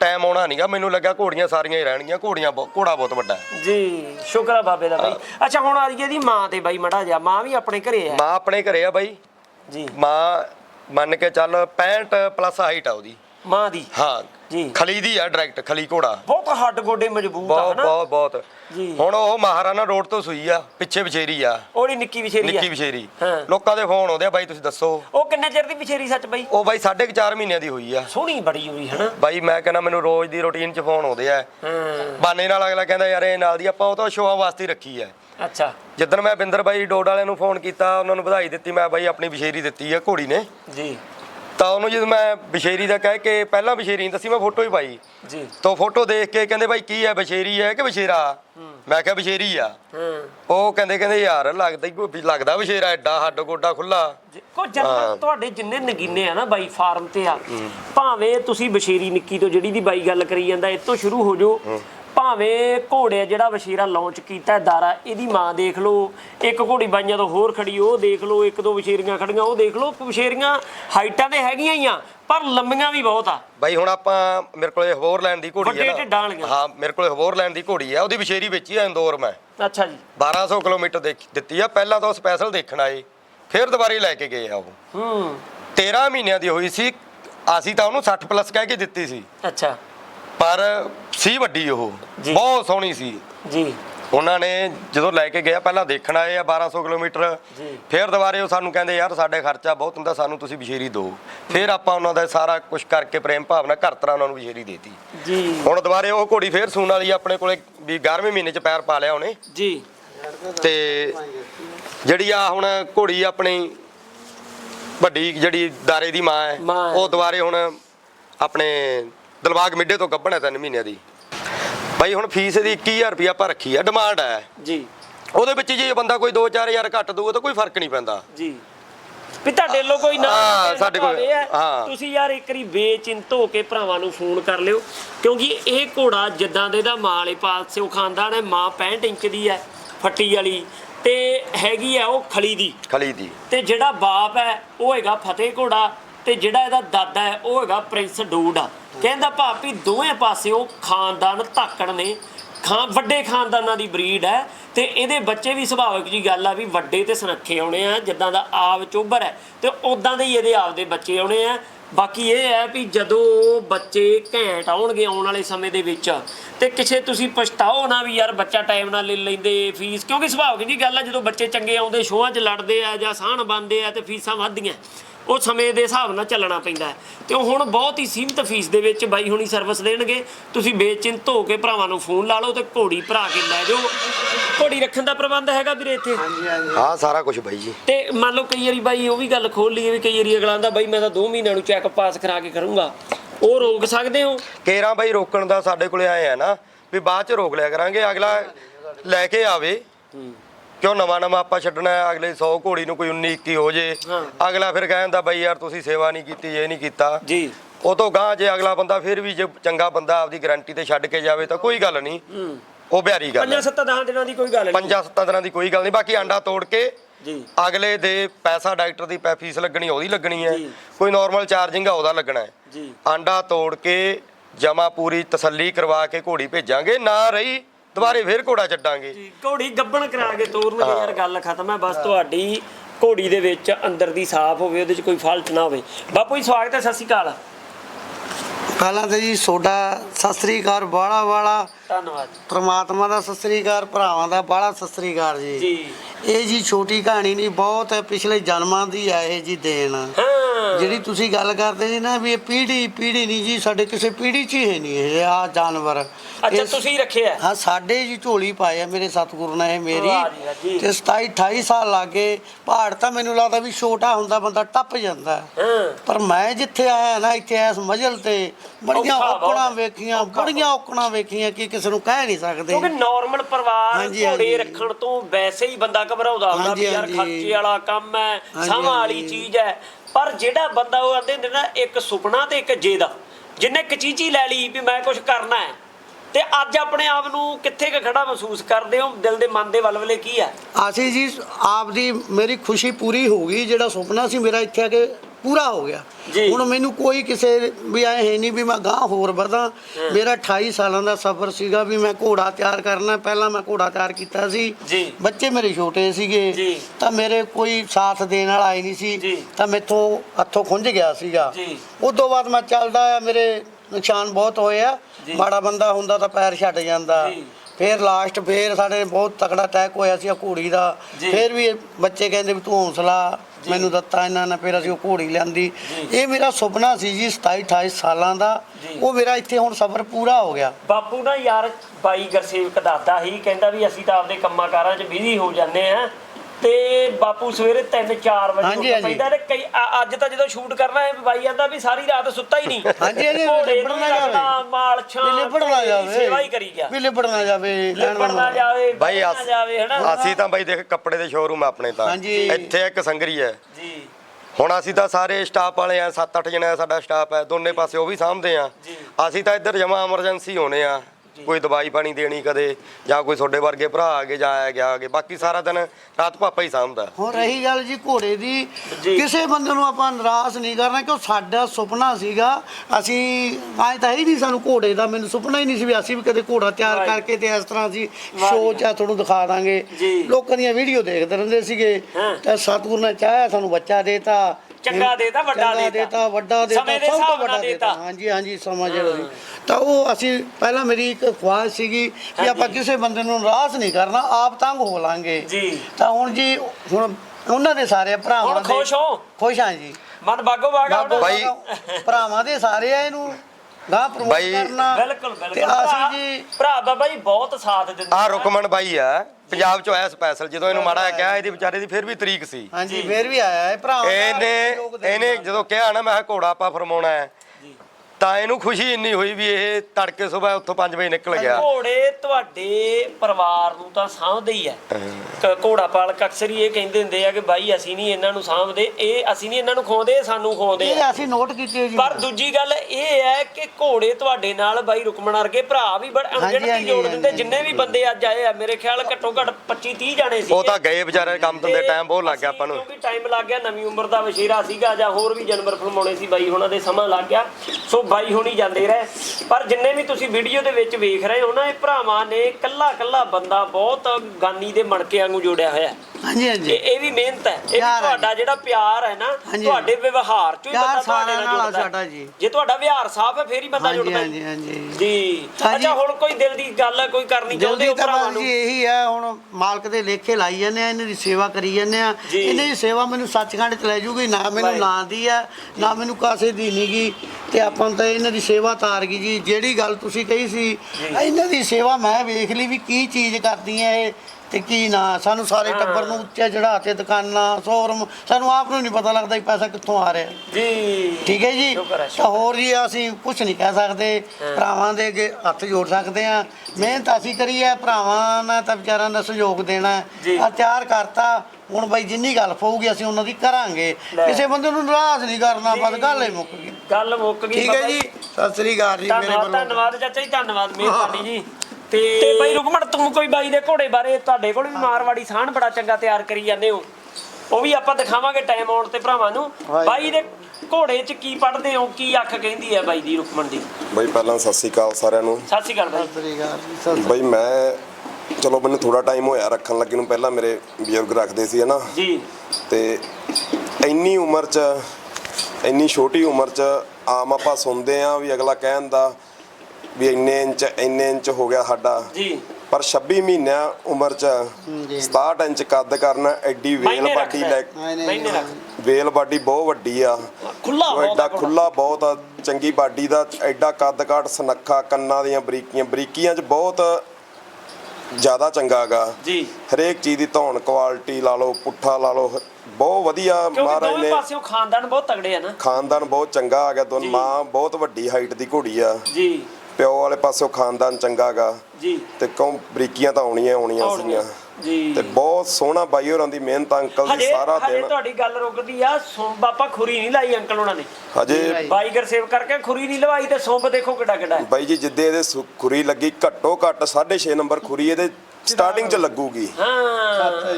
ਟਾਈਮ ਆਉਣਾ ਨਹੀਂਗਾ ਮੈਨੂੰ ਲੱਗਾ ਘੋੜੀਆਂ ਸਾਰੀਆਂ ਹੀ ਰਹਿਣਗੀਆਂ ਘੋੜੀਆਂ ਘੋੜਾ ਬਹੁਤ ਵੱਡਾ ਹੈ। ਜੀ ਸ਼ੁਕਰ ਆ ਬਾਬੇ ਦਾ ਬਾਈ। ਅੱਛਾ ਹੁਣ ਆ ਇਹਦੀ ਮਾਂ ਤੇ ਬਾਈ ਮੜਾ ਜਾ ਮਾਂ ਵੀ ਆਪਣੇ ਘਰੇ ਆ ਮਾਂ ਆਪਣੇ ਘਰੇ ਆ ਬਾਈ। ਜੀ। ਮਾਂ ਮੰਨ ਕੇ ਚੱਲ 65 ਪਲੱਸ ਹਾਈਟ ਆ ਉਹਦੀ। ਮਾਂ ਦੀ। ਹਾਂ ਜੀ। ਖਲੀ ਦੀ ਆ ਡਾਇਰੈਕਟ ਖਲੀ ਘੋੜਾ। ਬਹੁਤ ਹੱਡ ਗੋਡੇ ਮਜ਼ਬੂਤ ਆ ਬਹੁਤ ਹਨਾ? ਬਹੁਤ ਬਹੁਤ। ਜੀ। ਹੁਣ ਉਹ ਮਹਾਰਾਣਾ ਰੋਡ ਤੋਂ ਸੂਈ ਆ ਪਿੱਛੇ ਵਿਛੇਰੀ ਆ। ਉਹਦੀ ਨਿੱਕੀ ਵਿਸ਼ੇਰੀ ਆ। ਨਿੱਕੀ ਵਿਛੇਰੀ। ਹਾਂ। ਲੋਕਾਂ ਦੇ ਫੋਨ ਆਉਂਦੇ ਆ ਬਾਈ ਤੁਸੀਂ ਦੱਸੋ। ਉਹ ਕਿੰਨੇ ਚਿਰ ਦੀ ਵਿਸ਼ੇਰੀ ਸੱਚ ਬਾਈ? ਉਹ ਬਾਈ 4.5 ਮਹੀਨਿਆਂ ਦੀ ਹੋਈ ਆ। ਸੋਹਣੀ ਬੜੀ ਹੋਈ ਹਨਾ? ਬਾਈ ਮੈਂ ਕਹਿੰਦਾ ਮੈਨੂੰ ਰੋਜ਼ ਦੀ ਰੁਟੀਨ 'ਚ ਫੋਨ ਆਉਂਦੇ ਆ। ਹਾਂ। ਬਾਨੇ ਨਾਲ ਅਗਲਾ ਕਹਿੰਦਾ ਯਾਰ ਇਹ ਨਾਲ ਦੀ ਆਪਾਂ ਉਹ ਤਾਂ ਸ਼ੋਅ ਵਾਸਤੇ ਹੀ ਰੱਖੀ ਆ। ਅੱਛਾ। ਜਿੱਦਣ ਮੈਂ ਬਿੰਦਰ ਬਾਈ ਡੋਡ ਵਾਲਿਆਂ ਨੂੰ ਫੋਨ ਕੀਤਾ ਉਹਨਾਂ ਨੂੰ ਵਧਾਈ ਦਿੱਤੀ ਮੈਂ ਬਾਈ ਆਪਣੀ ਵਿਸ਼ੇਰੀ ਦਿੱਤੀ ਆ ਘੋੜੀ ਨੇ। ਜੀ। ਤਾਂ ਉਹਨੂੰ ਜਦੋਂ ਮੈਂ ਵਿਸ਼ੇਰੀ ਦਾ ਕਹਿ ਕੇ ਪਹਿਲਾਂ ਵਿਸ਼ੇਰੀ ਨਹੀਂ ਦੱਸੀ ਮੈਂ ਫੋਟੋ ਹੀ ਪਾਈ। ਜੀ। ਤਾਂ ਫੋਟੋ ਦੇਖ ਕੇ ਕਹਿੰਦੇ ਬਾਈ ਕੀ ਹੈ ਵਿਸ਼ੇਰੀ ਹੈ ਕਿ ਵਿਸ਼ੇਰਾ ਮੈਂ ਕਿਹਾ ਵਿਸ਼ੇਰੀ ਆ। ਉਹ ਕਹਿੰਦੇ ਕਹਿੰਦੇ ਯਾਰ ਲੱਗਦਾ ਹੀ ਕੋਈ ਲੱਗਦਾ ਵਿਸ਼ੇਰਾ ਐਡਾ ਹੱਡ ਗੋਡਾ ਖੁੱਲਾ ਕੋ ਜਨਰਲ ਤੁਹਾਡੇ ਜਿੰਨੇ ਨਗੀਨੇ ਆ ਨਾ ਬਾਈ ਫਾਰਮ ਤੇ ਆ ਭਾਵੇਂ ਤੁਸੀਂ ਬਸ਼ੀਰੀ ਨਿੱਕੀ ਤੋਂ ਜਿਹੜੀ ਦੀ ਬਾਈ ਗੱਲ ਕਰੀ ਜਾਂਦਾ ਇਹ ਤੋਂ ਸ਼ੁਰੂ ਹੋ ਜਾਓ। ਭਾਵੇਂ ਘੋੜੇ ਜਿਹੜਾ ਵਸ਼ੀਰਾ ਲਾਂਚ ਕੀਤਾ ਦਾਰਾ ਇਹਦੀ ਮਾਂ ਦੇਖ ਲਓ ਇੱਕ ਘੋੜੀ ਬਾਈਆਂ ਤੋਂ ਹੋਰ ਖੜੀ ਉਹ ਦੇਖ ਲਓ ਇੱਕ ਦੋ ਵਸ਼ੀਰੀਆਂ ਖੜੀਆਂ ਉਹ ਦੇਖ ਲਓ ਵਸ਼ੀਰੀਆਂ ਹਾਈਟਾਂ ਤੇ ਹੈਗੀਆਂ ਹੀ ਆ ਪਰ ਲੰਮੀਆਂ ਵੀ ਬਹੁਤ ਆ। ਬਾਈ ਹੁਣ ਆਪਾਂ ਮੇਰੇ ਕੋਲੇ ਹਵੋਰ ਲੈਣ ਦੀ ਘੋੜੀ ਵੱਡੇ ਹੈ ਢਿੱਡਾਂ ਵਾਲੀਆਂ। ਹਾਂ ਮੇਰੇ ਕੋਲੇ ਹਵੋਰ ਲੈਣ ਦੀ ਘੋੜੀ ਹੈ ਉਹਦੀ ਵਿਸ਼ੇਰੀ ਵੇਚੀ ਹੈ ਇੰਦੌਰ ਮੈਂ। ਅੱਛਾ ਜੀ। 1200 ਕਿਲੋਮੀਟਰ ਦੇਖ- ਦਿੱਤੀ ਆ ਪਹਿਲਾਂ ਤਾਂ ਉਹ ਸਪੈਸ਼ਲ ਦੇਖਣ ਆਏ ਫਿਰ ਦੁਬਾਰੇ ਲੈ ਕੇ ਗਏ ਆ ਉਹ। ਹੂੰ। 13 ਮਹੀਨਿਆਂ ਦੀ ਹੋਈ ਸੀ ਅਸੀਂ ਤਾਂ ਉਹਨੂੰ 60 ਪਲੱਸ ਕਹਿ ਕੇ ਦਿੱਤੀ ਸੀ। ਅੱਛਾ। ਪਰ ਸੀ ਵੱਡੀ ਉਹ ਜੀ। ਬਹੁਤ ਸੋਹਣੀ ਸੀ। ਜੀ। ਉਹਨਾਂ ਨੇ ਜਦੋਂ ਲੈ ਕੇ ਗਿਆ ਪਹਿਲਾਂ ਦੇਖਣ ਆਏ ਆ 1200 ਕਿਲੋਮੀਟਰ ਜੀ। ਫਿਰ ਦੁਬਾਰੇ ਉਹ ਸਾਨੂੰ ਕਹਿੰਦੇ ਯਾਰ ਸਾਡੇ ਖਰਚਾ ਬਹੁਤ ਹੁੰਦਾ ਸਾਨੂੰ ਤੁਸੀਂ ਵਿਸ਼ੇਰੀ ਦਿਓ। ਫਿਰ ਆਪਾਂ ਉਹਨਾਂ ਦਾ ਸਾਰਾ ਕੁਝ ਕਰਕੇ ਪ੍ਰੇਮ ਭਾਵਨਾ ਘਰ ਤਰ੍ਹਾਂ ਉਹਨਾਂ ਨੂੰ ਵਿਸ਼ੇਰੀ ਦੇਤੀ। ਜੀ। ਹੁਣ ਦੁਬਾਰੇ ਉਹ ਘੋੜੀ ਫੇਰ ਸੂਣ ਵਾਲੀ ਆ ਆਪਣੇ ਕੋਲੇ ਵੀ 11ਵੇਂ ਮਹੀਨੇ ਚ ਪੈਰ ਪਾ ਲਿਆ ਉਹਨੇ। ਜੀ। ਤੇ ਜਿਹੜੀ ਆ ਹੁਣ ਘੋੜੀ ਆਪਣੀ ਵੱਡੀ ਜਿਹੜੀ ਦਾਰੇ ਦੀ ਮਾਂ ਹੈ ਮਾਂ ਹੈ। ਉਹ ਦੁਬਾਰੇ ਹੁਣ ਆਪਣੇ ਦਿਲਬਾਗ ਮਿੱਡੇ ਤੋਂ ਗੱਭਣ ਹੈ ਤਿੰਨ ਮਹੀਨਿਆਂ ਦੀ। ਬਾਈ ਹੁਣ ਫੀਸ ਦੀ 21000 ਰੁਪਇਆ ਆਪਾਂ ਰੱਖੀ ਆ ਡਿਮਾਂਡ ਹੈ ਜੀ। ਉਹਦੇ ਵਿੱਚ ਜੇ ਬੰਦਾ ਕੋਈ 2-4000 ਘੱਟ ਦੂਗਾ ਤਾਂ ਕੋਈ ਫ਼ਰਕ ਨਹੀਂ ਪੈਂਦਾ। ਜੀ। ਵੀ ਤੁਹਾਡੇ ਲੋ ਕੋਈ ਨਾ ਹਾਂ, ਸਾਡੇ ਕੋਲ- ਭਾਵੇਂ ਹੈ, ਹਾਂ। ਤੁਸੀਂ ਯਾਰ ਇੱਕ ਵਾਰੀ ਬੇਚਿੰਤ ਹੋ ਕੇ ਭਰਾਵਾਂ ਨੂੰ ਫੋਨ ਕਰ ਲਿਓ ਕਿਉਂਕਿ ਇਹ ਘੋੜਾ ਜਿੱਦਾਂ ਦੇ ਦਾ ਮਾਂ ਵਾਲੇ ਪਾਸਿਓ ਖਾਨਦਾਨ ਹੈ ਮਾਂ 65 ਇੰਚ ਦੀ ਹੈ ਫੱਟੀ ਵਾਲੀ। ਤੇ ਹੈਗੀ ਆ ਉਹ ਖਲੀ ਦੀ। ਖਲੀ ਦੀ। ਤੇ ਜਿਹੜਾ ਬਾਪ ਹੈ ਉਹ ਹੈਗਾ ਫਤਿਹ ਘੋੜਾ। ਤੇ ਜਿਹੜਾ ਇਹਦਾ ਦਾਦਾ ਹੈ, ਉਹ ਹੈਗਾ ਪ੍ਰਿੰਸ ਡੂਡਾ। ਕਹਿੰਦਾ ਭਾਪੀ ਦੋਵੇਂ ਪਾਸੇ ਉਹ ਖਾਨਦਾਨ ਧਾਕੜ ਨੇ। ਖਾਨ, ਵੱਡੇ ਖਾਨਦਾਨਾਂ ਦੀ ਬਰੀਡ ਹੈ ਤੇ ਇਹਦੇ ਬੱਚੇ ਵੀ ਸੁਭਾਵਿਕ ਜੀ ਗੱਲ ਆ ਵੀ ਵੱਡੇ ਤੇ ਸੁਨੱਖੇ ਆਉਣੇ ਆ, ਜਿੱਦਾਂ ਦਾ ਆਪ ਚੋਬਰ ਹੈ ਤੇ ਉਦਾਂ ਦੇ ਹੀ ਇਹਦੇ ਆਪ ਦੇ ਬੱਚੇ ਆਉਣੇ ਆ। ਬਾਕੀ ਇਹ ਹੈ ਵੀ ਜਦੋਂ ਬੱਚੇ ਘੈਂਟ ਆਉਣਗੇ ਆਉਣ ਵਾਲੇ ਸਮੇਂ ਦੇ ਵਿੱਚ, ਤੇ ਕਿਸੇ ਤੁਸੀਂ ਪਛਤਾਓ ਨਾ ਵੀ ਯਾਰ ਬੱਚਾ ਟਾਈਮ ਨਾਲ ਲੈ ਲੈਂਦੇ ਫੀਸ ਕਿਉਂਕਿ ਸੁਭਾਵਿਕ ਜੀ ਗੱਲ ਆ, ਜਦੋਂ ਬੱਚੇ ਚੰਗੇ ਆਉਂਦੇ, ਸ਼ੋਆਂ 'ਚ ਲੜਦੇ ਆ ਜਾਂ ਸਾਹਣ ਬੰਦੇ ਆ ਤੇ ਫੀਸਾਂ ਵੱਧਦੀਆਂ। ਉਹ ਸਮੇਂ ਦੇ ਹਿਸਾਬ ਨਾਲ ਚੱਲਣਾ ਪੈਂਦਾ ਹੈ। ਤੇ ਉਹ ਹੁਣ ਬਹੁਤ ਹੀ ਸੀਮਿਤ ਫੀਸ ਦੇ ਵਿੱਚ ਬਾਈ ਹੁਣੀ ਸਰਵਿਸ ਦੇਣਗੇ। ਤੁਸੀਂ ਬੇਚਿੰਤ ਹੋ ਕੇ ਭਰਾਵਾਂ ਨੂੰ ਫੋਨ ਲਾ ਲਓ ਤੇ ਘੋੜੀ ਭਰਾ ਕੇ ਲੈ ਜਾਓ। ਘੋੜੀ ਰੱਖਣ ਦਾ ਪ੍ਰਬੰਧ ਹੈਗਾ ਵੀਰੇ ਇੱਥੇ? ਹਾਂ ਸਾਰਾ ਕੁਝ ਬਾਈ ਜੀ। ਤੇ ਮੰਨ ਲਓ ਕਈ ਵਾਰੀ ਬਾਈ ਉਹ ਵੀ ਗੱਲ ਖੋਲ ਲਈਏ ਵੀ ਕਈ ਵਾਰੀ ਅਗਲਾ ਆਂਦਾ ਬਾਈ ਮੈਂ ਤਾਂ 2 ਮਹੀਨਿਆਂ ਨੂੰ ਚੈੱਕ ਪਾਸ ਕਰਾ ਕੇ ਕਰੂੰਗਾ। ਉਹ ਰੋਕ ਸਕਦੇ ਹੋ? ਕੇਰਾਂ ਬਾਈ ਰੋਕਣ ਦਾ ਸਾਡੇ ਕੋਲੇ ਆਏ ਆ ਨਾ ਵੀ ਬਾਅਦ ਚ ਰੋਕ ਲਿਆ ਕਰਾਂਗੇ ਅਗਲਾ ਲੈ ਕੇ ਆਵੇ। ਕਿਉਂ ਨਵਾਂ ਨਵਾਂ ਆਪਾਂ ਛੱਡਣਾ ਹੈ? ਅਗਲੇ 100 ਘੋੜੀ ਨੂੰ ਕੋਈ 19 21 ਹੋ ਜੇ। ਅਗਲਾ ਫਿਰ ਕਹਿੰਦਾ ਬਾਈ ਯਾਰ ਤੁਸੀਂ ਸੇਵਾ ਨਹੀਂ ਕੀਤੀ ਇਹ ਨਹੀਂ ਕੀਤਾ। ਜੀ। ਉਹ ਤੋਂ ਗਾਂ ਜੇ ਅਗਲਾ ਬੰਦਾ ਫਿਰ ਵੀ ਜੇ ਚੰਗਾ ਬੰਦਾ ਆਪਦੀ ਗਾਰੰਟੀ ਤੇ ਛੱਡ ਕੇ ਜਾਵੇ ਤਾਂ ਕੋਈ ਗੱਲ ਨਹੀਂ। ਉਹ ਬਿਹਾਰੀ ਗੱਲ ਪੰਜਾਂ ਸੱਤਾਂ ਦਸਾਂ ਦਿਨਾਂ ਦੀ ਕੋਈ ਗੱਲ ਨਹੀਂ। ਪੰਜਾਂ ਸੱਤਾਂ ਦਿਨਾਂ ਦੀ ਕੋਈ ਗੱਲ ਨਹੀਂ। ਬਾਕੀ ਆਂਡਾ ਤੋੜ ਕੇ ਜੀ। ਅਗਲੇ ਦੇ ਪੈਸਾ ਡਾਕਟਰ ਦੀ ਫੀਸ ਲੱਗਣੀ ਉਹਦੀ ਲੱਗਣੀ ਹੈ। ਕੋਈ ਨਾਰਮਲ ਚਾਰਜਿੰਗ ਆ ਉਹਦਾ ਲੱਗਣਾ ਹੈ। ਜੀ। ਆਂਡਾ ਤੋੜ ਕੇ ਜਮਾ ਪੂਰੀ ਤਸੱਲੀ ਕਰਵਾ ਕੇ ਘੋੜੀ ਭੇਜਾਂਗੇ। ਨਾ ਰਹੀ ਦੁਬਾਰੇ ਫੇਰ ਘੋੜਾ ਛੱਡਾਂਗੇ। ਘੋੜੀ ਗੱਬਣ ਕਰਾ ਕੇ ਤੋਰਨਗੇ ਯਾਰ ਗੱਲ ਖਤਮ ਹੈ। ਬਸ ਤੁਹਾਡੀ ਘੋੜੀ ਦੇ ਵਿੱਚ ਅੰਦਰ ਦੀ ਸਾਫ਼ ਹੋਵੇ ਉਹਦੇ 'ਚ ਕੋਈ ਫਾਲਟ ਨਾ ਹੋਵੇ। ਬਾਪੂ ਜੀ ਸਵਾਗਤ ਹੈ ਸਤਿ ਸ਼੍ਰੀ ਅਕਾਲ। ਪਹਿਲਾਂ ਤੇ ਜੀ ਸੋਡਾ ਸਤਿ ਸ੍ਰੀ ਅਕਾਲ ਬਾਲਾ ਬਾਲਾ ਧੰਨਵਾਦ। ਪ੍ਰਮਾਤਮਾ ਦਾ ਸਤਿ ਸ੍ਰੀ ਅਕਾਲ ਭਰਾਵਾਂ ਦਾ ਬਾਲਾ ਸਤਿ ਸ੍ਰੀ ਅਕਾਲ ਜੀ। ਜੀ। ਇਹ ਜੀ ਛੋਟੀ ਕਹਾਣੀ ਨਹੀਂ ਬਹੁਤ ਪਿਛਲੇ ਜਨਮਾਂ ਦੀ ਹੈ ਇਹ ਜੀ ਦੇਣ। ਹਾਂ। ਜਿਹੜੀ ਤੁਸੀਂ ਗੱਲ ਕਰਦੇ ਜੀ ਨਾ ਵੀ ਇਹ ਪੀੜੀ ਪੀੜੀ ਨਹੀਂ ਜੀ ਸਾਡੇ ਕਿਸੇ ਪੀੜੀ 'ਚ ਹੀ ਹੈ ਨਹੀਂ ਇਹ ਆ ਜਾਨਵਰ ਅੱਛਾ ਤੁਸੀਂ ਰੱਖਿਆ ਹਾਂ ਸਾਡੇ ਜੀ ਝੋਲੀ ਪਾਏ ਆ ਮੇਰੇ ਸਤਿਗੁਰੂ ਨੇ ਇਹ ਮੇਰੀ ਵਾਹ ਜੀ ਵਾਹ ਜੀ। ਤੇ 27 28 ਸਾਲ ਲੱਗੇ ਪਹਾੜ ਤਾਂ ਮੈਨੂੰ ਲੱਗਦਾ ਵੀ ਛੋਟਾ ਹੁੰਦਾ ਬੰਦਾ ਟੱਪ ਜਾਂਦਾ ਹੈ। ਹਾਂ ਪਰ ਮੈਂ ਜਿੱਥੇ ਆਇਆ ਨਾ ਇੱਥੇ ਇਸ ਮਜਲ ਤੇ ਬੜੀਆਂ ਔਖਾ ਔਕੜਾਂ। ਵੇਖੀਆਂ ਬੜੀਆਂ ਔਕੜਾਂ ਵੇਖੀਆਂ ਕਿ ਕਿਸੇ ਨੂੰ ਕਹਿ ਨਹੀਂ ਸਕਦੇ ਕਿਉਂਕਿ ਨਾਰਮਲ ਪਰਿਵਾਰ ਹਾਂਜੀ, ਘੋੜੇ ਹਾਂਜੀ। ਰੱਖਣ ਤੋਂ ਵੈਸੇ ਹੀ ਬੰਦਾ ਘਬਰਾਉਂਦਾ ਹੁੰਦਾ ਵੀ ਹਾਂਜੀ, ਯਾਰ ਹਾਂਜੀ। ਖਰਚੇ ਵਾਲਾ ਕੰਮ ਹੈ ਹਾਂਜੀ, ਸਾਹਾਂ ਵਾਲੀ ਹਾਂਜੀ। ਚੀਜ਼ ਹੈ ਪਰ ਜਿਹੜਾ ਬੰਦਾ ਉਹ ਆਂਦੇ ਹੁੰਦੇ ਨਾ ਇੱਕ ਸੁਪਨਾ ਤੇ ਇੱਕ ਜੇ ਦਾ ਜਿੰਨੇ ਕਚੀਚੀ ਲੈ ਲਈ ਵੀ ਮੈਂ ਕੁਝ ਕਰਨਾ ਹੈ ਤੇ ਅੱਜ ਆਪਣੇ ਆਪ ਨੂੰ ਕਿੱਥੇ ਕੁ ਖੜਾ ਮਹਿਸੂਸ ਕਰਦੇ ਹੋ ਦਿਲ ਦੇ ਮਨ ਦੇ ਵਲਵਲੇ ਕੀ ਹੈ ਅਸੀਂ ਜੀ ਆਪਦੀ ਮੇਰੀ ਖੁਸ਼ੀ ਪੂਰੀ ਹੋ ਗਈ ਜਿਹੜਾ ਸੁਪਨਾ ਸੀ ਮੇਰਾ ਇੱਥੇ ਆ ਕੇ ਪੂਰਾ ਹੋ ਗਿਆ ਜੀ। ਹੁਣ ਮੈਨੂੰ ਕੋਈ ਕਿਸੇ ਵੀ ਐ ਹੈ ਨਹੀਂ ਵੀ ਮੈਂ ਗਾਂ ਹੋਰ ਵਧਾਂ ਮੇਰਾ 28 ਸਾਲਾਂ ਦਾ ਸਫ਼ਰ ਸੀਗਾ ਵੀ ਮੈਂ ਘੋੜਾ ਤਿਆਰ ਕਰਨਾ ਪਹਿਲਾਂ ਮੈਂ ਘੋੜਾ ਤਿਆਰ ਕੀਤਾ ਸੀ ਜੀ। ਬੱਚੇ ਮੇਰੇ ਛੋਟੇ ਸੀਗੇ ਜੀ। ਤਾਂ ਮੇਰੇ ਕੋਈ ਸਾਥ ਦੇਣ ਵਾਲਾ ਹੀ ਨਹੀਂ ਜੀ। ਸੀ ਤਾਂ ਮੈਥੋਂ ਹੱਥੋਂ ਖੁੰਝ ਗਿਆ ਸੀਗਾ ਜੀ। ਉਸ ਤੋਂ ਬਾਅਦ ਮੈਂ ਚੱਲਦਾ ਆ ਮੇਰੇ ਨੁਕਸਾਨ ਬਹੁਤ ਹੋਏ ਆ ਜੀ। ਮਾੜਾ ਬੰਦਾ ਹੁੰਦਾ ਤਾਂ ਪੈਰ ਛੱਡ ਜਾਂਦਾ ਜੀ। ਫਿਰ ਲਾਸਟ ਫਿਰ ਸਾਡੇ ਬਹੁਤ ਤਕੜਾ ਅਟੈਕ ਹੋਇਆ ਸੀ ਉਹ ਘੋੜੀ ਦਾ ਜੀ। ਫਿਰ ਵੀ ਬੱਚੇ ਕਹਿੰਦੇ ਵੀ ਤੂੰ ਹੌਸਲਾ। ਮੈਨੂੰ ਦਿੱਤਾ ਇਹਨਾਂ ਨੇ ਫਿਰ ਅਸੀਂ ਉਹ ਘੋੜੀ ਲਿਆਂਦੀ। ਇਹ ਮੇਰਾ ਸੁਪਨਾ ਸੀ ਜੀ 27 28 ਸਾਲਾਂ ਦਾ। ਉਹ ਮੇਰਾ ਇੱਥੇ ਹੁਣ ਸਫ਼ਰ ਪੂਰਾ ਹੋ ਗਿਆ। ਬਾਪੂ ਨਾ ਯਾਰ ਬਾਈ ਗਰਸੇਵਕ ਦਾਦਾ ਹੀ ਕਹਿੰਦਾ ਵੀ ਅਸੀਂ ਤਾਂ ਆਪਦੇ ਕੰਮਾਂ ਕਾਰਾਂ 'ਚ ਬਿਜ਼ੀ ਹੋ ਜਾਂਦੇ ਆ ਤੇ ਬਾਪੂ ਸਵੇਰੇ 3-4 ਵਜੇ ਹਾਂਜੀ, ਉੱਠ ਹਾਂਜੀ। ਪੈਂਦਾ ਤੇ ਕਈ ਅ- ਅੱਜ ਤਾਂ ਜਦੋਂ ਸ਼ੂਟ ਕਰਨਾ ਹੈ ਬਾਈ ਕਹਿੰਦਾ ਵੀ ਸਾਰੀ ਰਾਤ ਸੁੱਤਾ ਹੀ ਨਹੀਂ ਹਾਂਜੀ, ਹਾਂਜੀ, ਘੋੜੇ ਨਾ ਰੱਖਣਾ, ਜਾਵੇ। ਮਾਲਸ਼ਾਂ ਵੀ ਜਾਵੇ ਸੇਵਾ ਹੀ ਕਰੀ ਗਿਆ ਵੀ ਜਾਵੇ ਲੈਣ ਵਾਲਾ। ਜਾਵੇ ਬਾਈ ਬਹਿ ਅਸ- ਨਾ ਜਾਵੇ ਹਨਾ ਅਸੀਂ ਤਾਂ ਬਾਈ ਦੇਖ ਕੱਪੜੇ ਦੇ ਸ਼ੋਰੂਮ ਆਪਣੇ ਤਾਂ ਹਾਂਜੀ। ਇੱਥੇ ਇੱਕ ਸੰਗਰੀ ਹੈ ਜੀ ਹੁਣ ਅਸੀਂ ਤਾਂ ਸਾਰੇ ਸਟਾਫ ਵਾਲੇ ਆ 7-8 ਜਣੇ ਆ ਸਾਡਾ ਸਟਾਫ ਹੈ ਦੋਨੇ ਪਾਸੇ ਉਹ ਵੀ ਸਾਂਭਦੇ ਆ ਜੀ। ਅਸੀਂ ਤਾਂ ਇੱਧਰ ਜਮਾ ਐਮਰਜੈਂਸੀ ਹੋਣੇ ਆ ਕੋਈ ਦਵਾਈ ਪਾਣੀ ਦੇਣੀ ਕਦੇ ਜਾਂ ਕੋਈ ਤੁਹਾਡੇ ਵਰਗੇ ਭਰਾ ਆ ਗਏ ਜਾਂ ਆਇਆ ਗਿਆ ਆ ਗਏ ਬਾਕੀ ਸਾਰਾ ਦਿਨ ਰਾਤ ਪਾਪਾ ਹੀ ਸਾਂਭਦਾ ਹੁਣ ਰਹੀ ਗੱਲ ਜੀ ਘੋੜੇ ਦੀ। ਕਿਸੇ ਬੰਦੇ ਨੂੰ ਆਪਾਂ ਨਿਰਾਸ਼ ਨਹੀਂ ਕਰਨਾ ਕਿ ਉਹ ਸਾਡਾ ਸੁਪਨਾ ਸੀਗਾ ਅਸੀਂ ਆਏ ਤਾਂ ਹੀ ਨਹੀਂ ਸਾਨੂੰ ਘੋੜੇ ਦਾ ਮੈਨੂੰ ਸੁਪਨਾ ਹੀ ਨਹੀਂ ਸੀ ਵੀ ਅਸੀਂ ਵੀ ਕਦੇ ਘੋੜਾ ਤਿਆਰ। ਕਰਕੇ ਤੇ ਇਸ ਤਰ੍ਹਾਂ ਅਸੀਂ ਸ਼ੋਅ ਜੀ। ਤੁਹਾਨੂੰ ਦਿਖਾ ਦਾਂਗੇ। ਲੋਕਾਂ ਦੀਆਂ ਵੀਡੀਓ ਦੇਖਦੇ ਰਹਿੰਦੇ ਸੀਗੇ। ਤੇ ਸਤਿਗੁਰ ਨੇ ਚਾਹਿਆ ਸਾਨੂੰ ਬੱਚਾ ਦੇਤਾ ਚੰਗਾ ਦੇਤਾ, ਵੱਡਾ ਚੰਗਾ ਦੇਤਾ। ਦੇਤਾ ਵੱਡਾ ਦੇਤਾ ਸਮੇਂ ਦੇ ਸਭ ਤੋਂ ਹਿਸਾਬ ਨਾਲ ਵੱਡਾ ਦੇਤਾ। ਦੇਤਾ। ਹਾਂਜੀ ਹਾਂਜੀ ਸਮਝ ਲਓ ਜੀ ਤਾਂ ਉਹ ਅਸੀਂ ਪਹਿਲਾਂ ਮੇਰੀ ਇੱਕ ਖੁਆਇਸ਼ ਸੀਗੀ ਕਿ ਆਪਾਂ। ਕਿਸੇ ਬੰਦੇ ਨੂੰ ਨਿਰਾਸ਼ ਨਹੀਂ ਕਰਨਾ ਆਪ ਤੰਗ ਹੋ ਲਾਂਗੇ। ਜੀ। ਤਾਂ ਹੁਣ ਜੀ ਹੁਣ ਉਹਨਾਂ ਦੇ ਸਾਰੇ ਭਰਾਵਾਂ ਹੁਣ ਦੇ ਖੁਸ਼ ਹੋ? ਖੁਸ਼ ਹਾਂ ਜੀ। ਮਨ ਬਾਗੋ ਬਾਗ ਬਾਬਾ ਬਾਈ- ਭਰਾਵਾਂ ਦੇ ਸਾਰੇ ਆ ਇਹਨੂੰ ਗਾਂ ਪ੍ਰਮੋਟ ਬਾਈ- ਕਰਨਾ। ਬਿਲਕੁਲ ਤੇ ਬਿਲਕੁਲ ਭਰਾ- ਅਸੀਂ ਜੀ ਭਰਾ ਬਾਬਾ ਜੀ ਬਹੁਤ ਸਾਥ ਦਿੰਦੇ ਆ। ਰੁਕਮਨ ਬਾਈ ਆ। ਪੰਜਾਬ ਚੋਂ ਆਇਆ ਸਪੈਸ਼ਲ ਜਦੋਂ ਇਹਨੂੰ ਮਾੜਾ ਜਿਹਾ ਕਿਹਾ ਇਹਦੀ ਵਿਚਾਰੇ ਦੀ ਫਿਰ ਵੀ ਤਰੀਕ ਸੀ ਹਾਂਜੀ। ਫੇਰ ਵੀ ਆਇਆ ਹੈ ਭਰਾਵਾਂ ਦਾ ਇਹਨੇ। ਇਹਨੇ ਜਦੋਂ ਕਿਹਾ ਨਾ ਮੈਂ ਕਿਹਾ ਘੋੜਾ ਆਪਾਂ ਫਰਮਾਉਣਾ ਹੈ ਤਾਂ ਇਹਨੂੰ ਖੁਸ਼ੀ ਇੰਨੀ ਹੋਈ ਵੀ ਇਹ ਤੜਕੇ ਸਵੇਰ ਉੱਥੋਂ 5 ਵਜੇ ਨਿਕਲ ਗਿਆ। ਘੋੜੇ ਤੁਹਾਡੇ ਪਰਿਵਾਰ ਨੂੰ ਤਾਂ ਸਾਂਭਦੇ ਹੀ ਆ। ਘੋੜਾ ਪਾਲਕ ਅਕਸਰ ਹੀ ਇਹ ਕਹਿੰਦੇ ਹੁੰਦੇ ਆ ਕਿ ਬਾਈ ਅਸੀਂ ਨਹੀਂ ਇਹਨਾਂ ਨੂੰ ਸਾਂਭਦੇ ਇਹ ਅਸੀਂ ਨਹੀਂ ਇਹਨਾਂ ਨੂੰ ਖਵਾਉਂਦੇ ਇਹ ਸਾਨੂੰ ਖਵਾਉਂਦੇ ਇਹ ਅਸੀਂ ਨੋਟ ਕੀਤੇ ਜੀ। ਪਰ ਦੂਜੀ ਗੱਲ ਇਹ ਹੈ ਕਿ ਘੋੜੇ ਤੁਹਾਡੇ ਨਾਲ ਬਾਈ ਰੁਕਮਣ ਵਰਗੇ ਭਰਾ ਵੀ ਬੜ ਅਣਗਿਣਤੀ ਜੋੜ ਦਿੰਦੇ। ਜਿੰਨੇ ਵੀ ਬੰਦੇ ਅੱਜ ਆਏ ਆ ਮੇਰੇ ਖਿਆਲ ਘੱਟੋ ਘੱਟ 25 30 ਜਾਣੇ ਸੀ ਉਹ ਤਾਂ ਗਏ ਵਿਚਾਰੇ ਕੰਮ ਧੰਦੇ ਟਾਈਮ ਬਹੁਤ ਲੱਗ ਗਿਆ ਆਪਾਂ ਨੂੰ। ਕਿਉਂਕਿ ਟਾਈਮ ਲੱਗ ਗਿਆ ਨਵੀਂ ਉਮਰ ਦਾ ਵਸ਼ੀਰਾ ਸੀਗਾ ਜਾਂ ਹੋਰ ਵੀ ਜਾਨਵਰ ਫਿਲਮਾਉਣੇ ਸੀ ਬਾਈ ਹੁਣਾਂ ਦੇ ਸਮਾਂ ਲੱਗ ਗਿਆ। ਸੋ ਬਾਈ ਹੁਣੀ ਜਾਂਦੇ ਰਹੇ ਪਰ ਜਿੰਨੇ ਵੀ ਤੁਸੀਂ ਵੀਡੀਓ ਦੇ ਵਿੱਚ ਵੇਖ ਰਹੇ ਹੋ ਨਾ ਇਹ ਭਰਾਵਾਂ ਨੇ ਕੱਲਾ ਕੱਲਾ ਬੰਦਾ ਬਹੁਤ ਗਾਨੀ ਦੇ ਮਣਕੇ ਵਾਂਗੂ ਜੋੜਿਆ ਹੋਇਆ ਹੈ। ਹਾਂਜੀ ਹਾਂਜੀ ਇਹ ਵੀ ਮਿਹਨਤ ਹੈ ਇਹ ਹੈ ਤੁਹਾਡਾ ਜਿਹੜਾ ਪਿਆਰ ਹੈ ਨਾ। ਤੁਹਾਡੇ ਵਿਵਹਾਰ ਚੋਂ ਹੀ ਬੰਦਾ ਤੁਹਾਡੇ ਨਾਲ ਹੈ। ਸਾਡਾ ਜੀ। ਜੇ ਤੁਹਾਡਾ ਵਿਹਾਰ ਸਾਫ਼ ਹੈ ਫੇਰ ਹੀ ਬੰਦਾ ਜੁੜਦਾ ਹੈ। ਹਾਂਜੀ ਹਾਂਜੀ ਜੀ। ਅੱਛਾ ਹੁਣ ਕੋਈ ਦਿਲ ਦੀ ਗੱਲ ਕੋਈ ਕਰਨੀ ਚਾਹੁੰਦੇ ਹੋ ਭਰਾਵਾਂ ਨੂੰ ਜੀ ਇਹੀ ਹੈ ਹੁਣ ਮਾਲਕ ਦੇ ਲੇਖੇ ਲਾਈ ਜਾਂਦੇ ਆ ਇਹਨਾਂ ਦੀ ਸੇਵਾ ਕਰੀ ਜਾਂਦੇ ਆ। ਇਹਨਾਂ ਦੀ ਸੇਵਾ ਮੈਨੂੰ ਸੱਚਖੰਡ ਚ ਲੈ ਜੂਗੀ ਨਾ ਮੈਨੂੰ। ਨਾਂ ਦੀ ਆ ਨਾ ਮੈਨੂੰ ਕਾਸੇ ਦੀ ਨੀਗੀ ਤੇ ਆਪਾਂ ਤਾਂ ਇਹਨਾਂ ਦੀ ਸੇਵਾ ਤਾਰ ਗਈ ਜੀ ਜਿਹੜੀ ਗੱਲ ਤੁਸੀਂ ਕਹੀ ਸੀ ਇਹਨਾਂ ਦੀ ਸੇਵਾ ਮੈਂ ਵੇਖ ਲਈ ਵੀ ਕੀ ਚੀਜ਼ ਕਰਦੀ ਐ ਇਹ ਤੇ ਕੀ ਨਾ। ਸਾਨੂੰ ਸਾਰੇ ਟੱਬਰ ਨੂੰ ਉੱਚਾ ਚੜਾ ਕੇ ਦੁਕਾਨਾਂ ਸ਼ੋਰੂਮ ਸਾਨੂੰ ਆਪ ਨੂੰ ਨਹੀਂ ਪਤਾ ਲੱਗਦਾ ਵੀ ਪੈਸਾ ਕਿੱਥੋਂ ਆ ਰਿਹਾ। ਜੀ। ਠੀਕ ਹੈ ਜੀ? ਹੈ, ਤਾਂ ਹੋਰ ਜੀ ਅਸੀਂ ਕੁਝ ਨਹੀਂ ਕਹਿ ਸਕਦੇ ਭਰਾਵਾਂ ਦੇ ਅੱਗੇ ਹੱਥ ਜੋੜ ਸਕਦੇ ਆ ਮਿਹਨਤ ਅਸੀਂ ਕਰੀ ਹੈ ਭਰਾਵਾਂ ਨੇ ਤਾਂ ਵਿਚਾਰਾਂ ਦਾ ਸਹਿਯੋਗ ਦੇਣਾ। ਆ ਤਿਆਰ ਕਰਤਾ ਹੁਣ ਬਾਈ ਜਿੰਨੀ ਗੱਲ ਪਊਗੀ ਅਸੀਂ ਉਹਨਾਂ ਦੀ ਕਰਾਂਗੇ। ਕਿਸੇ ਬੰਦੇ ਨੂੰ ਨਾਰਾਜ਼ ਨਹੀਂ ਕਰਨਾ ਬਸ ਗੱਲ ਹੀ ਮੁੱਕ ਗਈ। ਗੱਲ ਮੁੱਕ ਗਈ ਠੀਕ ਹੈ ਜੀ ਸਤਿ ਸ੍ਰੀ ਅਕਾਲ ਜੀ ਮੇਰੇ ਵੱਲੋਂ। ਧੰਨਵਾਦ ਚਾਚਾ ਜੀ ਧੰਨਵਾਦ ਮਿਹਰਬਾਨੀ ਜੀ। ਤੇ ਤੇ ਬਾਈ ਰੁਕਮਣ ਤੂੰ ਕੋਈ ਬਾਈ ਦੇ ਘੋੜੇ ਬਾਰੇ ਤੁਹਾਡੇ ਕੋਲ ਵੀ ਮਾਰਵਾੜੀ ਸਾਹਣ ਬੜਾ ਚੰਗਾ ਤਿਆਰ ਕਰੀ ਜਾਂਦੇ ਹੋ। ਉਹ ਵੀ ਆਪਾਂ ਦਿਖਾਵਾਂਗੇ ਟਾਈਮ ਆਉਣ ਤੇ ਭਰਾਵਾਂ ਨੂੰ। ਬਾਈ ਦੇ ਘੋੜੇ 'ਚ ਕੀ ਪੜਦੇ ਹੋ ਕੀ ਅੱਖ ਕਹਿੰਦੀ ਹੈ ਬਾਈ ਦੀ ਰੁਕਮਣ ਦੀ? ਬਈ ਪਹਿਲਾਂ ਸਤਿ ਸ੍ਰੀ ਅਕਾਲ ਸਾਰਿਆਂ ਨੂੰ। ਸਤਿ ਸ਼੍ਰੀ ਅਕਾਲ ਬਾਈ। ਸਤਿ ਸ੍ਰੀ ਅਕਾਲ ਬਈ ਮੈਂ ਚਲੋ ਮੈਨੂੰ ਥੋੜਾ ਟਾਈਮ ਹੋਇਆ ਰੱਖਣ ਲੱਗੇ ਨੂੰ ਪਹਿਲਾਂ ਮੇਰੇ ਬਜ਼ੁਰਗ ਰੱਖਦੇ ਸੀ ਹਨਾ? ਜੀ। ਤੇ ਇੰਨੀ ਉਮਰ 'ਚ ਇੰਨੀ ਛੋਟੀ ਉਮਰ 'ਚ ਆਮ ਆਪਾਂ ਸੁਣਦੇ ਆ ਵੀ ਅਗਲਾ ਕਹਿੰਦਾ ਵੀ ਇੰਨੇ ਇੰਚ ਇੰਨੇ ਇੰਚ ਹੋ ਗਿਆ ਸਾਡਾ। ਜੀ। ਪਰ 26 ਮਹੀਨਿਆਂ ਉਮਰ 'ਚ ਜੀ। 67 ਇੰਚ ਕੱਦ ਕਰਨਾ ਐਡੀ ਵੇਲ ਬਾਡੀ ਰੱਖਦਾ ਲੈ ਮਹੀਨੇ ਰੱਖ ਵੇਲ ਬਾਡੀ ਬਹੁਤ ਵੱਡੀ ਆ। ਖੁੱਲਾ ਉਹ ਬਹੁਤ ਐਡਾ। ਖੁੱਲਾ ਬਹੁਤ ਆ, ਚੰਗੀ ਬਾਡੀ ਦਾ ਐਡਾ ਕੱਦ ਕਾਠ ਸੁਨੱਖਾ ਕੰਨਾਂ ਦੀਆਂ ਬਰੀਕੀਆਂ ਬਰੀਕੀਆਂ 'ਚ ਬਹੁਤ ਜ਼ਿਆਦਾ ਚੰਗਾਗਾ ਜੀ। ਹਰੇਕ ਚੀਜ਼ ਦੀ ਧੌਣ ਕੁਆਲਿਟੀ ਲਾ ਲਓ ਪੁੱਠਾ ਲਾ ਲਓ ਬਹੁਤ ਵਧੀਆ ਕਿਉਂਕਿ ਮਹਾਰਾਜ ਦੋਵੇਂ ਨੇ ਪਾਸਿਓਂ ਖਾਨਦਾਨ ਬਹੁਤ ਤਗੜੇ ਆ ਨਾ। ਖਾਨਦਾਨ ਬਹੁਤ ਚੰਗਾ ਆ ਗਿਆ ਦੋਨ। ਮਾਂ ਬਹੁਤ ਵੱਡੀ ਹਾਈਟ ਦੀ ਘੋੜੀ ਆ। ਜੀ। ਪਿਓ ਵਾਲੇ ਪਾਸਿਓਂ ਖਾਨਦਾਨ ਚੰਗਾਗਾ ਜੀ। ਤੇ ਕੌਂ ਬਰੀਕੀਆਂ ਤਾਂ ਆਉਣੀਆਂ ਆਉਣੀਆਂ ਸੀਗੀਆਂ। ਜੀ। ਤੇ ਬਹੁਤ ਸੋਹਣਾ ਬਾਈ ਹੋਰਾਂ ਦੀ ਮਿਹਨਤ ਅੰਕਲ ਦੀ ਹਜੇ ਸਾਰਾ ਹਜੇ ਦਿਨ। ਤੁਹਾਡੀ ਗੱਲ ਰੁਕਦੀ ਆ ਸੁੰਬ ਆਪਾਂ ਖੁਰੀ ਨਹੀਂ ਲਾਈ ਅੰਕਲ ਉਹਨਾਂ ਨੇ। ਹਜੇ ਬਾਈ ਗਰਸੇਵ ਕਰਕੇ ਖੁਰੀ ਨਹੀਂ ਲਵਾਈ ਤੇ ਸੁੰਬ ਦੇਖੋ ਕਿੱਡਾ ਕਿੱਡਾ ਹੈ। ਬਾਈ ਜੀ ਜਿੱਦੇ ਇਹਦੇ ਸੁ- ਖੁਰੀ ਲੱਗੀ ਘੱਟੋ ਘੱਟ 6.5 ਨੰਬਰ ਖੁਰੀ ਇਹਦੇ ਸਟਾਰਟਿੰਗ 'ਚ ਲੱਗੂਗੀ। ਹਾਂ।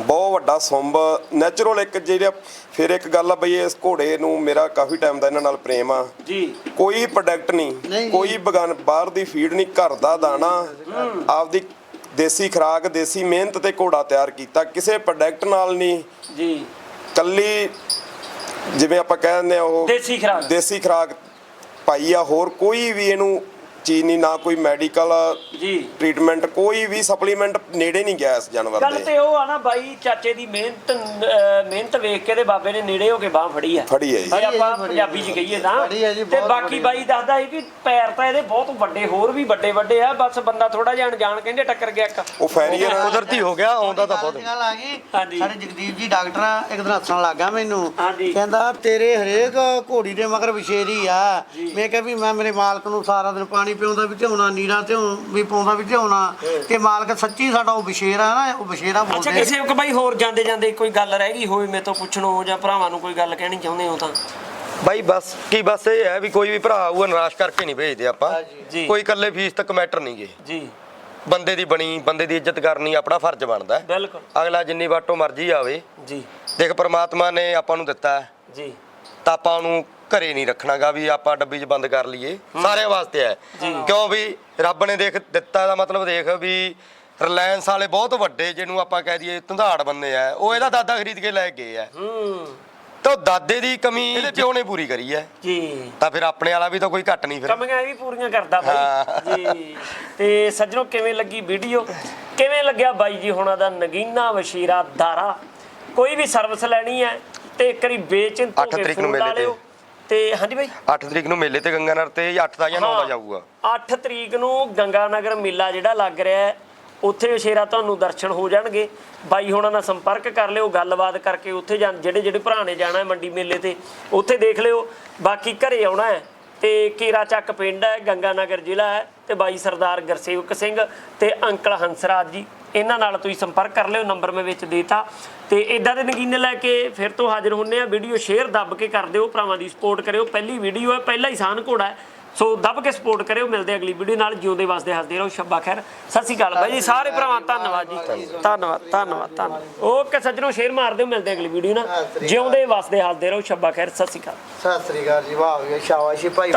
ਬਹੁਤ ਵੱਡਾ ਸੁੰਬ ਨੈਚੁਰਲ ਇੱਕ ਜਿਹੜਾ ਫਿਰ ਇੱਕ ਗੱਲ ਆ ਬਈ ਇਸ ਘੋੜੇ ਨੂੰ ਮੇਰਾ ਕਾਫੀ ਟਾਈਮ ਦਾ ਇਹਨਾਂ ਨਾਲ ਪ੍ਰੇਮ ਆ। ਜੀ। ਕੋਈ ਪ੍ਰੋਡਕਟ ਨਹੀਂ। ਕੋਈ ਬਗਾਨ ਬਾਹਰ ਦੀ ਫੀਡ ਨਹੀਂ ਘਰ ਦਾ ਦਾਣਾ ਆਪਦੀ ਦੇਸੀ ਖਰਾਕ ਦੇਸੀ ਮਿਹਨਤ ਤੇ ਘੋੜਾ ਤਿਆਰ ਕੀਤਾ। ਕਿਸੇ ਪ੍ਰੋਡਕਟ ਨਾਲ ਨਹੀਂ। ਜੀ। ਕੱਲੀ ਜਿਵੇਂ ਆਪਾਂ ਕਹਿ ਦਿੰਦੇ ਆ ਉਹ ਦੇਸੀ ਖਰਾਕ। ਦੇਸੀ ਖਰਾਕ ਪਾਈ ਆ ਹੋਰ ਕੋਈ ਵੀ ਇਹਨੂੰ ਚੀਜ਼ ਨਹੀਂ ਨਾ ਕੋਈ ਮੈਡੀਕਲ ਜੀ। ਟ੍ਰੀਟਮੈਂਟ ਕੋਈ ਵੀ ਸਪਲੀਮੈਂਟ ਨੇੜੇ ਨਹੀਂ ਗਿਆ ਇਸ ਜਾਨਵਰ ਗੱਲ ਦੇ। ਤੇ ਉਹ ਆ ਨਾ ਬਾਈ ਚਾਚੇ ਦੀ ਮਿਹਨਤ ਅਹ, ਮਿਹਨਤ ਵੇਖ ਕੇ ਤੇ ਬਾਬੇ ਨੇ ਨੇੜੇ ਹੋ ਕੇ ਬਾਹ ਫੜੀ ਆ। ਫੜੀ ਹੈ ਜੀ। ਜੇ ਆਪਾਂ ਪੰਜਾਬੀ ਚ। ਕਹੀਏ ਤਾਂ। ਫੜੀ ਹੈ ਜੀ, ਤੇ ਬਹੁਤ ਬਾਕੀ ਹੈ। ਬਾਈ ਦੱਸਦਾ ਸੀ ਕਿ ਪੈਰ ਤਾਂ ਇਹਦੇ ਬਹੁਤ ਵੱਡੇ ਹੋਰ ਵੀ ਵੱਡੇ ਵੱਡੇ ਆ ਬਸ ਬੰਦਾ ਥੋੜਾ ਜਿਹਾ ਅਣਜਾਣ ਕਹਿੰਦੇ ਟੱਕਰ ਗਿਆ ਇੱਕ। ਉਹ ਫੈਰੀਅਰ ਕੁਦਰਤੀ ਹੋ ਗਿਆ ਆਉਂਦਾ ਤਾਂ ਬਹੁਤ। ਗੱਲ ਆ ਗਈ ਹਾਂਜੀ। ਸਾਡੇ ਜਗਦੀਪ ਜੀ ਡਾਕਟਰ ਆ ਇੱਕ ਦਿਨ ਹੱਸਣ ਲੱਗਾ ਮੈਨੂੰ। ਹਾਂਜੀ। ਕਹਿੰਦਾ ਤੇਰੇ ਹਰੇਕ ਘੋੜੀ ਦੇ ਮਗਰ ਵਿਸ਼ੇਰੀ ਆ। ਮੈਂ ਕਿਹਾ ਵੀ ਮੈਂ ਮੇਰੇ ਮਾਲਕ ਨੂੰ ਸਾਰਾ ਦਿਨ ਪਾਣੀ ਪਿਆਉਂਦਾ ਵੀ ਝੋਨਾ ਨੀਰਾ ਤੇ ਵੀ ਪਾਉਂਦਾ ਵੀ ਝੋਨਾ ਤੇ ਮਾਲਕ ਸੱਚੀ ਸਾਡਾ ਉਹ ਵਿਸ਼ੇਰਾ ਨਾ ਉਹ ਵਿਸ਼ੇਰਾ ਅੱਛਾ ਬੋਲਦੇ ਕਿਸੇ ਇੱਕ ਬਾਈ ਹੋਰ ਜਾਂਦੇ ਜਾਂਦੇ ਕੋਈ ਗੱਲ ਰਹਿ ਗਈ ਹੋਵੇ ਮੇਰੇ ਤੋਂ ਪੁੱਛਣੋ ਜਾਂ ਭਰਾਵਾਂ ਨੂੰ ਕੋਈ ਗੱਲ ਕਹਿਣੀ ਚਾਹੁੰਦੇ ਹੋ ਤਾਂ? ਬਾਈ ਬਸ ਕੀ ਬਸ ਇਹ ਹੈ ਵੀ ਕੋਈ ਵੀ ਭਰਾ ਆਊਗਾ ਨਿਰਾਸ਼ ਕਰਕੇ ਨਹੀਂ ਭੇਜਦੇ ਆਪਾਂ। ਜੀ। ਕੋਈ ਇਕੱਲੇ ਫੀਸ ਤੱਕ ਮੈਟਰ ਨਹੀਂ ਗੇ। ਜੀ। ਬੰਦੇ ਦੀ ਬਣੀ ਬੰਦੇ ਦੀ ਇੱਜ਼ਤ ਕਰਨੀ ਆਪਣਾ ਫਰਜ਼ ਬਣਦਾ ਹੈ। ਬਿਲਕੁਲ। ਅਗਲਾ ਜਿੰਨੀ ਵਾਟੋ ਮਰਜ਼ੀ ਆਵੇ। ਜੀ। ਦੇਖ ਪ੍ਰਮਾਤਮਾ ਨੇ ਆਪਾਂ ਨੂੰ ਦਿੱਤਾ ਹੈ, ਜੀ। ਤਾਂ ਆਪਾਂ ਉਹਨੂੰ ਘਰੇ ਨਹੀਂ ਰੱਖਣਾਗਾ ਵੀ ਆਪਾਂ ਡੱਬੀ 'ਚ ਬੰਦ ਕਰ ਲਈਏ। ਸਾਰਿਆਂ ਵਾਸਤੇ ਹੈ। ਕਿਉਂ ਵੀ ਰੱਬ ਨੇ ਦੇਖ ਦਿੱਤਾ ਦਾ ਮਤਲਬ ਦੇਖ ਵੀ ਰਿਲਾਇੰਸ ਵਾਲੇ ਬਹੁਤ ਵੱਡੇ ਜਿਹਨੂੰ ਆਪਾਂ ਕਹਿ ਦਈਏ ਧੰਦਾੜ ਬੰਦੇ ਆ ਉਹ ਇਹਦਾ ਦਾਦਾ ਖਰੀਦ ਕੇ ਲੈ ਗਏ ਆ। ਤਾਂ ਦਾਦੇ ਦੀ ਕਮੀ ਇਹਦੇ ਪਿਓ ਨੇ ਪੂਰੀ ਕਰੀ ਹੈ? ਜੀ। ਤਾਂ ਫਿਰ ਆਪਣੇ ਵਾਲਾ ਵੀ ਤਾਂ ਕੋਈ ਘੱਟ ਨਹੀਂ ਫਿਰ। ਕਮੀਆਂ ਇਹ ਵੀ ਪੂਰੀਆਂ ਕਰਦਾ ਬਾਈ। ਜੀ। ਤੇ ਸੱਜਣੋ ਕਿਵੇਂ ਲੱਗੀ ਵੀਡੀਓ? ਕਿਵੇਂ ਲੱਗਿਆ ਬਾਈ ਜੀ ਹੁਣਾਂ ਦਾ ਨਗੀਨਾ ਵਸ਼ੀਰਾ ਦਾਰਾ? ਕੋਈ ਵੀ ਸਰਵਿਸ ਲੈਣੀ ਹੈ ਤੇ ਇੱਕ ਵਾਰੀ ਬੇਚਿੰਤ ਹੋ ਕੇ ਫੋਨ ਲਾ। ਲਿਓ। ਤੇ ਹਾਂਜੀ ਬਾਈ? 8 ਤਰੀਕ ਨੂੰ ਮੇਲੇ ਤੇ ਗੰਗਾਨਗਰ ਤੇ 8 ਦਾ ਜਾਂ 9 ਦਾ ਜਾਊਗਾ? 8 ਤਰੀਕ ਨੂੰ ਗੰਗਾ ਨਗਰ ਮੇਲਾ ਜਿਹੜਾ ਲੱਗ ਰਿਹਾ ਹੈ ਉੱਥੇ ਵਸ਼ੇਰਾ ਤੁਹਾਨੂੰ ਦਰਸ਼ਨ ਹੋ ਜਾਣਗੇ। ਬਾਈ ਹੁਣਾਂ ਨਾਲ ਸੰਪਰਕ ਕਰ ਲਿਓ ਗੱਲਬਾਤ ਕਰਕੇ ਉੱਥੇ ਜਾਂ ਜਿਹੜੇ ਜਿਹੜੇ ਭਰਾ ਨੇ ਜਾਣਾ ਹੈ ਮੰਡੀ ਮੇਲੇ ਤੇ ਉੱਥੇ ਦੇਖ ਲਿਓ। ਬਾਕੀ ਘਰੇ ਆਉਣਾ ਹੈ ਤੇ ਕੇਰਾ ਚੱਕ ਪਿੰਡ ਹੈ ਗੰਗਾਨਗਰ ਜ਼ਿਲ੍ਹਾ ਹੈ ਤੇ ਬਾਈ ਸਰਦਾਰ ਗੁਰਸੇਵਕ ਸਿੰਘ ਤੇ ਅੰਕਲ ਹੰਸਰਾਜ ਜੀ। ਇਹਨਾਂ ਨਾਲ ਤੁਸੀਂ ਸੰਪਰਕ ਕਰ ਲਿਓ ਨੰਬਰ ਮੈਂ ਵਿੱਚ ਦੇਤਾ। ਤੇ ਇਦਾਂ ਦੇ ਨਗੀਨੇ ਲੈ ਕੇ ਫਿਰ ਤੋਂ ਹਾਜ਼ਰ ਹੁੰਨੇ ਆ। ਵੀਡੀਓ ਸ਼ੇਅਰ ਦੱਬ ਕੇ ਕਰ ਦਿਓ ਭਰਾਵਾਂ ਦੀ ਸਪੋਰਟ ਕਰਿਓ। ਪਹਿਲੀ ਵੀਡੀਓ ਹੈ ਪਹਿਲਾ ਹੀ ਸਾਨ ਘੋੜਾ ਹੈ। ਸੋ ਦੱਬ ਕੇ ਸਪੋਰਟ ਕਰਿਓ। ਮਿਲਦੇ ਅਗਲੀ ਵੀਡੀਓ ਨਾਲ। ਜਿਉਂਦੇ ਵਸਦੇ ਹੱਸਦੇ ਰਹੋ। ਸ਼ੱਬਾ ਖੈਰ। ਸਤਿ ਸ਼੍ਰੀ ਅਕਾਲ ਬਾਈ ਜੀ। ਸਾਰੇ ਭਰਾਵਾਂ ਧੰਨਵਾਦ ਜੀ। ਧੰਨਵਾਦ ਧੰਨਵਾਦ ਧੰਨਵਾਦ। ਓਕੇ ਸੱਜਣੋ ਸ਼ੇਅਰ ਮਾਰ ਦਿਓ। ਮਿਲਦੇ ਅਗਲੀ ਵੀਡੀਓ ਨਾਲ। ਜਿਉਂਦੇ ਵਸਦੇ ਹੱਸਦੇ ਰਹੋ। ਸ਼ੱਬਾ ਖੈਰ। ਸਤਿ ਸ਼੍ਰੀ ਅਕਾਲ। ਸਤਿ ਸ੍ਰੀ ਅਕਾਲ ਜੀ। ਵਾਹ ਵੀ ਸ਼ਾਬਾਸ਼ੀ ਭਾਈ।